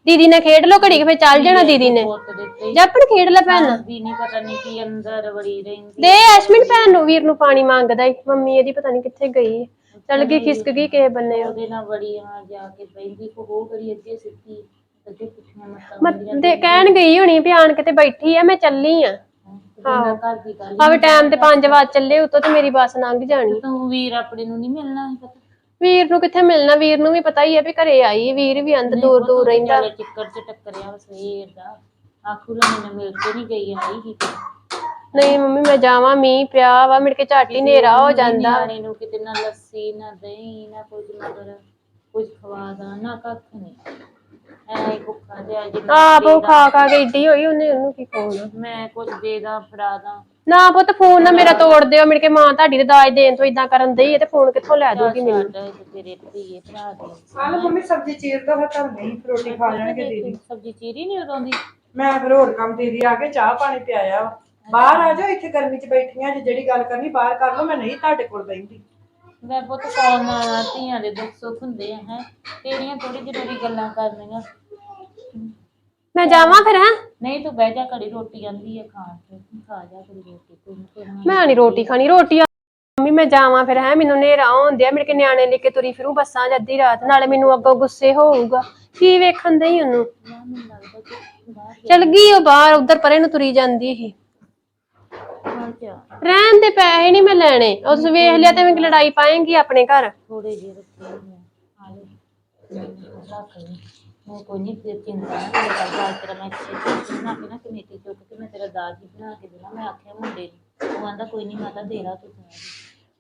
ਦੀਦੀ ਨੇ ਖੇਡ ਲੋ ਘੜੀ ਕੁ ਫਿਰ ਚੱਲ ਜਾਣਾ ਦੀਦੀ ਨੇ ਪੁੱਤ ਦਿੱਤੇ। ਖੇਡ ਲੈ ਭੈਣ। ਨਾਲ। ਵੀ ਨਹੀਂ ਪਤਾ ਨਹੀਂ ਕੀ ਅੰਦਰ ਵੜੀ ਰਹਿੰਦੀ। ਦੇ ਐਸ਼ਮਿਨ ਭੈਣ ਨੂੰ ਵੀਰ ਨੂੰ ਪਾਣੀ ਮੰਗਦਾ ਈ। ਮੰਮੀ ਇਹਦੀ ਪਤਾ ਨਹੀਂ ਕਿੱਥੇ ਗਈ। ਚੱਲ ਗਈ ਖਿਸਕ ਗਈ ਕਿਸੇ ਬੰਨੇ ਉਹ। ਉਹਦੇ ਨਾਲ ਵੜੀ ਆ ਜਾ ਕੇ ਬੈਂਦੀ ਕੋ ਹੋ ਗਈ ਅੱਗੇ ਸਿੱਧੀ ਅੱਗੇ ਪੁੱਛੀਆਂ ਮਤਾਂ ਮੈਂ ਦੇ ਕਹਿਣ ਗਈ ਹੋਣੀ ਵੀ ਆਣ ਕੇ ਤੇ ਬੈਠੀ ਆ ਮੈਂ ਚੱਲੀ ਆ। ਬੰਦਾ ਘਰ ਦੀ ਗੱਲ ਆਵੇ ਟਾਈਮ ਤੇ 5 ਵਜੇ ਚੱਲੇ ਉਤੋਂ ਤੇ ਮੇਰੀ ਬੱਸ ਲੰਘ ਜਾਣੀ। ਤੂੰ ਵੀਰ ਆਪਣੇ ਨੂੰ ਨਹੀਂ ਮਿਲਣਾ ਸੀ ਪਤਾ। ਵੀਰ ਨੂੰ ਕਿੱਥੇ ਮਿਲਣਾ? ਵੀਰ ਨੂੰ ਵੀ ਪਤਾ ਹੀ ਆ ਵੀ ਘਰੇ ਆਈ ਵੀਰ ਵੀ ਅੰਦਰ ਦੂਰ ਦੂਰ ਰਹਿੰਦਾ। ਚੱਕਰ ਚ ਟੱਕਰਿਆ ਸਵੇਰ ਦਾ। ਆਖੂ ਲਾ ਮੈਨੂੰ ਮਿਲ ਕੇ ਨਹੀਂ ਗਈ ਆਈ ਹੀ ਨਹੀਂ ਮੰਮੀ ਮੈਂ ਜਾਵਾਂ ਮੀਂਹ ਪਿਆ ਵਾ ਮਿਲ ਕੇ ਝੱਟ ਹੀ ਹਨੇਰਾ ਹੋ ਜਾਂਦਾ। ਨਿਆਣੇ ਨੂੰ ਕਿਤੇ ਨਾ ਲੱਸੀ ਨਾ ਦਹੀਂ ਨਾ ਕੁਝ ਮਗਰ ਕੁਝ ਖਵਾਦਾ ਨਾ ਕੱਖ ਨਹੀਂ। ਐ ਭੁੱਖਾ ਜਿਹਾ ਜਿੰਨਾ ਆਪ ਉਹ ਖਾ ਖਾ ਕੇ ਹੋਈ ਉਹਨੇ ਉਹਨੂੰ ਕੀ ਖਵਾਉਣਾ ਮੈਂ ਕੁਝ ਦੇ ਦਾਂ ਫੜਾ ਦਾਂ। ਨਾ ਪੁੱਤ ਫੋਨ ਨਾ ਮੇਰਾ ਤੋੜ ਦਿਓ ਮਿਲ ਕੇ ਮਾਂ ਤੁਹਾਡੀ ਦੇ ਦਾਜ ਦੇਣ ਤੋਂ ਇਦਾਂ ਕਰਨ ਦਈ ਤੇ ਫੋਨ ਕਿੱਥੋਂ ਲੈ ਦੂਗੀ ਮੈਨੂੰ? ਸਾਡਾ ਤੇਰੇ ਭਰਾ ਦੇ। ਮੰਮੀ ਸਬਜ਼ੀ ਚੀਰ ਦੋ ਫਿਰ ਤਾਂ ਨਹੀਂ ਰੋਟੀ ਖਾ ਲੈਣਗੇ ਦੀਦੀ। ਸਬਜ਼ੀ ਚੀਰੀ ਨਹੀਂ ਉਦੋਂ ਦੀ ਮੈਂ ਫਿਰ ਹੋਰ ਕੰਮ ਦੀਦੀ ਆ ਕੇ ਚਾਹ ਪਾਣੀ ਪਿਆਇਆ ਵਾ। ਬਾਹਰ ਆ ਜਾਓ ਇੱਥੇ ਗਰਮੀ 'ਚ ਬੈਠੀਆਂ ਜੇ ਜਿਹੜੀ ਗੱਲ ਕਰਨੀ ਬਾਹਰ ਕਰ ਲਓ ਮੈਂ ਨਹੀਂ ਤੁਹਾਡੇ ਕੋਲ ਬੈਠੀ। ਮੈਂ ਬਹੁਤ ਕੌਮ ਧੀਆਂ ਦੇ ਦੁੱਖ ਸੁੱਖ ਹੁੰਦੇ ਆ ਹੈ। ਤੇਰੀਆਂ ਥੋੜੀ ਜ਼ਰੂਰੀ ਗੱਲਾਂ ਕਰਨੀਆਂ। ਮੈਂ ਜਾਵਾਂ ਫਿਰ ਹੈਂ? ਨਹੀਂ ਤੂੰ ਬਹਿ ਜਾ ਘੜੀ ਰੋਟੀ ਆਂਦੀ ਹੈ ਖਾਣ ਤੇ ਖਾ ਜਾ ਘੜੀ ਰੋਟੀ ਤੂੰ ਤੂੰ ਮੈਂ ਨਹੀਂ ਰੋਟੀ ਖਾਣੀ ਰੋਟੀ ਆ- ਮੰਮੀ ਮੈਂ ਜਾਵਾਂ ਫਿਰ ਹੈ? ਮੈਨੂੰ ਹਨੇਰਾ ਆਉਂਦਿਆ ਆ ਮੇਰੇ ਕੇ ਨਿਆਣੇ ਲੈ ਕੇ ਤੁਰੀ ਫਿਰੂ ਬੱਸਾਂ 'ਚ ਅੱਧੀ ਰਾਤ ਨਾਲੇ ਮੈਨੂੰ ਅੱਗੋਂ ਗੁੱਸੇ ਹੋਊਗਾ। ਕੀ ਵੇਖਣ ਦੇ ਉਹਨੂੰ? ਮੈਨੂੰ ਲੱਗਦਾ ਕਿ ਬਾਹਰ ਚਲ ਗਈ ਉਹ ਬਾਹਰ ਉਧਰ ਪਰੇ ਨੂੰ ਤੁਰੀ ਜਾਂਦੀ ਜਾ ਰਹਿਣ ਦੇ ਪੈਸੇ ਨਹੀਂ ਮੈਂ ਲੈਣੇ। ਉਸ ਵੇਖ ਲਿਆ ਤੇ ਮੈਂ ਲੜਾਈ ਪਾਏਂਗੀ ਆਪਣੇ ਘਰ। ਥੋੜੇ ਜਿਹੇ ਰੱਖੇ ਹੋਏ ਆ। ਆ ਲੈ। ਰੱਖ ਲਈ ਮੈਂ ਕੋਈ ਨਹੀਂ ਤੇ ਚਿੰਤਾ ਨਾ ਕਰ ਗੱਲ ਤੇਰਾ ਮੈਂ ਛੇਤੀ ਬਣਾ ਕੇ ਨਾ ਕਮੇਟੀ ਚੁੱਕ ਕੇ ਮੈਂ ਤੇਰਾ ਦਾਜ ਹੀ ਬਣਾ ਕੇ ਦੇਣਾ ਮੈਂ ਆਖਿਆ ਮੁੰਡੇ ਨੂੰ। ਉਹ ਆਂਦਾ ਕੋਈ ਨਹੀਂ ਮਾਤਾ ਦੇ ਤੂੰ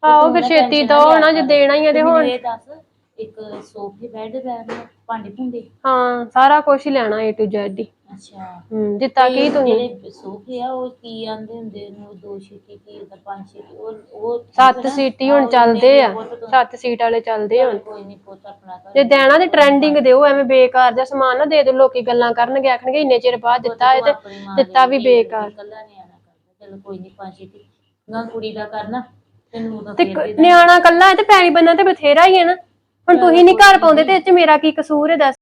ਆਹੋ ਫਿਰ ਛੇਤੀ ਦੋ ਨਾ ਜੇ ਦੇਣਾ ਹੀ ਤੇ ਹੁਣ। ਇਹ ਦੱਸ ਇੱਕ ਸੋਫੇ ਬੈੱਡ ਬੈਗ ਭਾਂਡੇ ਭੁੰਡੇ। ਹਾਂ ਸਾਰਾ ਕੁਝ ਹੀ ਲੈਣਾ A to Z ਹੀ। ਅੱਛਾ। ਹੂੰ ਦਿੱਤਾ ਕੀ ਤੂੰ ਜਿਹੜੇ ਸੋਫੇ ਆ ਉਹ ਕੀ ਆਂਦੇ ਹੁੰਦੇ ਉਹਨੂੰ ਦੋ ਛੇਤੀ ਕੀ ਹੁੰਦਾ ਪੰਜ ਛੇਤੀ ਉਹ ਉਹ ਸੱਤ ਸੀਟੀ ਹੁਣ ਚੱਲਦੇ ਆ। ਸੱਤ ਸੀਟ ਵਾਲੇ ਚੱਲਦੇ ਹੁਣ। ਕੋਈ ਨਹੀਂ ਪੁੱਤ ਆਪਣਾ ਜੇ ਦੇਣਾ ਤੇ ਟ੍ਰੈਂਡਿੰਗ ਦਿਓ ਐਵੇਂ ਬੇਕਾਰ ਜਿਹਾ ਸਮਾਨ ਨਾ ਦੇ ਦਿਓ ਲੋਕੀ ਗੱਲਾਂ ਕਰਨਗੇ ਆਖਣਗੇ ਇੰਨੇ ਚਿਰ ਬਾਅਦ ਦਿੱਤਾ ਇਹ ਤੇ ਆਪਣੀ ਮਾਂ ਦੇ ਦਿੱਤਾ ਵੀ ਬੇਕਾਰ। ਕੱਲਾ ਨਿਆਣਾ ਕਰਦਾ। ਚਲ ਕੋਈ ਨਹੀਂ ਪੰਜ ਛੇਤੀ ਨਾ ਕੁੜੀ ਦਾ ਕਰਨਾ ਤੈਨੂੰ ਉਹਦਾ ਤੇ ਫੇਰ ਕ- ਨਿਆਣਾ ਕੱਲਾ ਹੈ ਤੇ ਪੈਰੀ ਬੰਨਾ ਤੇ ਬਥੇਰਾ ਹੀ ਹੈ ਨਾ। ਹੁਣ ਤੁਸੀਂ ਨਹੀਂ ਘਰ ਪਾਉਂਦੇ ਤੇ ਇਹ ਚ ਮੇਰਾ ਕੀ ਕਸੂਰ ਹੈ ਦੱਸ।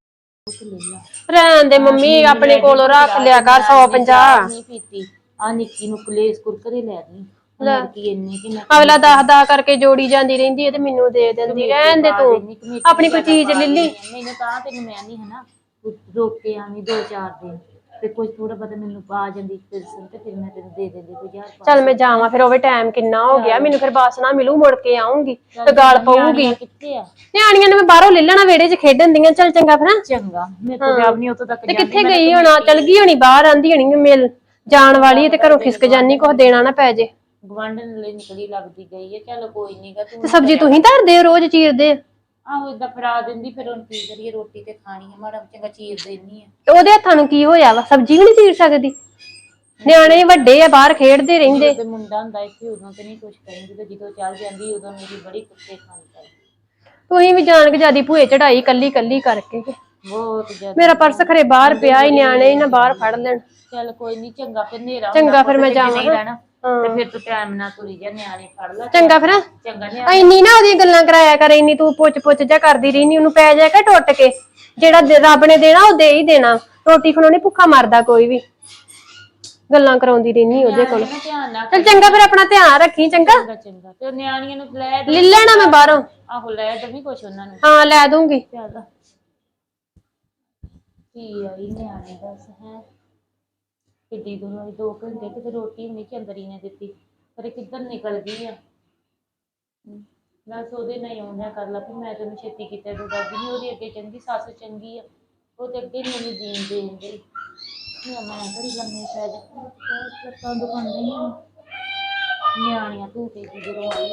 ਰਹਿਣ ਦੇ ਮੰਮੀ ਆਪਣੇ ਕੋਲੋਂ ਰੱਖ ਲਿਆ ਕਰ 150 ਨਹੀਂ ਪੀਤੀ। ਆ ਨਿੱਕੀ ਨੂੰ ਕਲੇਸ ਕੁਰਕਰੇ ਲੈ ਦੀ ਲੜਕੀ ਇੰਨੀ ਕਿ ਮੈਂ ਅਗਲਾ ਦਸ ਦਸ ਕਰਕੇ ਜੋੜੀ ਜਾਂਦੀ ਰਹਿੰਦੀ ਹੈ ਤੇ ਮੈਨੂੰ ਦੇ ਦਿੰਦੀ ਰਹਿਣ ਦੇ ਤੂੰ। ਆਪਣੀ ਕੋਈ ਚੀਜ਼ ਲੈ ਲਈ। ਮੈਨੂੰ ਤਾਂ ਤੈਨੂੰ ਮੈਂ ਨਹੀਂ ਹਨਾ ਰੋਕ ਆਵੀਂ ਦੋ ਚਾਰ ਦਿਨ। ਤੇ ਕੁਝ ਥੋੜਾ ਬਹੁਤਾ ਮੈਨੂੰ ਪਾ ਜਾਂਦੀ ਪੈਸੇ ਤੇ ਫਿਰ ਮੈਂ ਤੈਨੂੰ ਦੇ ਦਿੰਦੀ ਕੋਈ ਹਜ਼ਾਰ ਚੱਲ ਮੈਂ ਜਾਵਾਂ ਫਿਰ ਉਹ ਟਾਈਮ ਕਿੰਨਾ ਹੋ ਗਿਆ। ਮੈਨੂੰ ਫਿਰ ਬਾਸ ਨਾ ਮਿਲੂ ਮੁੜ ਕੇ ਆਉਂਗੀ ਤੇ ਗਾਲ ਪਊਗੀ। ਕਿੱਥੇ ਆ? ਨਿਆਣੀਆਂ ਨੂੰ ਮੈਂ ਬਾਹਰੋਂ ਲੈ ਲੈਣਾ ਵਿਹੜੇ 'ਚ ਖੇਡਣ ਦੀਆਂ। ਚੱਲ ਚੰਗਾ ਫਿਰ ਹੈਂ। ਚੰਗਾ ਮੇਰੇ ਕੋਲ ਜਦ ਨਹੀਂ ਉਤੋਂ ਤੱਕ ਤੇ ਕਿੱਥੇ ਗਈ ਹੋਣਾ? ਚਲ ਗਈ ਹੋਣੀ ਬਾਹਰ ਆਂਦੀ ਹੋਣੀ ਮਿਲ। ਜਾਣ ਵਾਲੀ ਹੈ ਤੇ ਘਰੋਂ ਖਿਸਕ ਜਾਨੀ ਕੁਝ ਦੇਣਾ ਨਾ ਪੈ ਜੇ। ਗਵਾਂਢਣ ਲਈ ਨਿਕਲੀ ਲੱਗਦੀ ਗਈ ਹੈ ਚੱਲ ਕੋਈ ਨਹੀਂਗਾ ਤੂੰ ਤੇ ਸਬਜ਼ੀ ਤੂੰ ਹੀ ਧਰਦੇ ਹੋ ਰੋਜ਼ ਚੀਰਦੇ ਆ? ਆਹੋ ਇਦਾਂ ਫੜਾ ਦਿੰਦੀ ਫਿਰ ਹੁਣ ਕੀ ਕਰੀਏ ਰੋਟੀ ਤੇ ਖਾਣੀ ਹੈ ਮਾੜਾ ਚੰਗਾ ਚੀਰ ਦੇਣੀ ਹੈ ਤੇ ਉਹਦੇ ਹੱਥਾਂ ਨੂੰ ਕੀ ਹੋਇਆ ਵਾ? ਸਬਜ਼ੀ ਵੀ ਨਹੀਂ ਚੀਰ ਸਕਦੀ? ਨਿਆਣੇ ਵੱਡੇ ਆ ਬਾਹਰ ਖੇਡਦੇ ਰਹਿੰਦੇ। ਤੇ ਮੁੰਡਾ ਹੁੰਦਾ ਇੱਥੇ ਉਦੋਂ ਤੇ ਨਹੀਂ ਕੁਝ ਕरेंगे ਤੇ ਜਦੋਂ ਚੱਲ ਜਾਂਦੀ ਉਦੋਂ ਮੇਰੀ ਬੜੀ ਕੁੱਤੇ ਖਾਂਦਾ ਤੁਸੀਂ ਵੀ ਜਾਣ ਕੇ ਜਿਆਦੀ ਭੂਏ ਚੜਾਈ ਕੱਲੀ ਕੱਲੀ ਕਰਕੇ। ਬਹੁਤ ਜ਼ਿਆਦਾ। ਮੇਰਾ ਪਰਸ ਖਰੇ ਬਾਹਰ ਪਿਆ ਹੀ ਨਿਆਣੇ ਹੀ ਨਾ ਬਾਹਰ ਫੜ ਲੈਣ। ਚੱਲ ਕੋਈ ਨਹੀਂ ਚੰਗਾ ਫਿਰ ਨੇਰਾ ਚੰਗਾ ਫਿਰ ਮੈਂ ਜਾਵਾਂ ਨਹੀਂ ਰਹਿਣਾ। ਤੇ ਫਿਰ ਤੂੰ ਟਾਈਮ ਨਾਲ ਤੁਰੀ ਜਾ ਨਿਆਣੇ ਫੜ ਲੈ। ਚੰਗਾ ਫਿਰ। ਚੰਗਾ ਨਿਆਣੇ। ਇੰਨੀ ਨਾ ਉਹਦੀਆਂ ਗੱਲਾਂ ਕਰਾਇਆ ਕਰ ਇੰਨੀ ਤੂੰ ਪੁੱਛ ਪੁੱਛ ਜਾ ਕਰਦੀ ਰਹਿਨੀ ਉਹਨੂੰ ਪੈ ਜਾ ਕੇ ਟੁੱਟ ਕੇ। ਜਿਹੜਾ ਦੇ- ਰੱਬ ਨੇ ਦੇਣਾ ਉਹ ਦੇ ਹੀ ਦੇਣਾ। ਰੋਟੀ ਖਣੋਣੀ ਭੁੱਖਾ ਮਰਦਾ ਕੋਈ ਵੀ। ਗੱਲਾਂ ਕਰਾਉਂਦੀ ਰਹਿਨੀ ਉਹਦੇ ਕੋਲ। ਨਾ ਧਿਆਨ ਨਾਲ ਚਲ ਚੰਗਾ ਫਿਰ ਆਪਣਾ ਧਿਆਨ ਰੱਖੀ ਚੰਗਾ। ਚੰਗਾ ਚੰਗਾ। ਤੇ ਨਿਆਣੀਆਂ ਨੂੰ ਲੈ ਦੇ। ਲੈ ਲੈਣਾ ਮੈਂ ਬਾਹਰੋਂ। ਆਹੋ ਲੈ ਦਵੀਂ ਕੁਛ ਉਹਨਾਂ ਨੂੰ। ਹਾਂ ਲੈ ਦੂੰਗੀ ਚੱਲ। ਕੀ ਆਈ ਨਿਆਣੇ ਦੱਸ ਹੈ। ਕਿੱਡੀ ਦੂਰੋਂ ਆਈ ਦੋ ਘੰਟੇ ਕਿਤੇ ਰੋਟੀ ਵੀ ਨਹੀਂ ਚੰਦਰੀ ਨੇ ਦਿੱਤੀ ਪਰ ਕਿੱਧਰ ਨਿਕਲ ਗਈ ਆ? ਬਸ ਉਹਦੇ ਨਹੀਂ ਆਉਂਦਿਆਂ ਕਰ ਲਾ ਵੀ ਮੈਂ ਤੈਨੂੰ ਛੇਤੀ ਕਿਤੇ ਤੋਂ ਦੱਸਦੀ ਨਹੀਂ ਉਹਦੀ ਅੱਗੇ ਚੰਗੀ ਸੱਸ ਚੰਗੀ ਆ ਉਹ ਤੇ ਅੱਗੇ ਨੀ ਮੈਨੂੰ ਜੀਣ ਦੇਣ ਦੀ ਮੈਂ ਮੈਂ ਘੜੀ ਲੰਮੇ ਪੈ ਜਾ ਲੱਤਾਂ ਦੁਖਾਉਂਦੀਆਂ ਆ। ਨਿਆਣੀਆਂ ਤੂੰ ਤੇ ਜਦੋਂ ਆਈ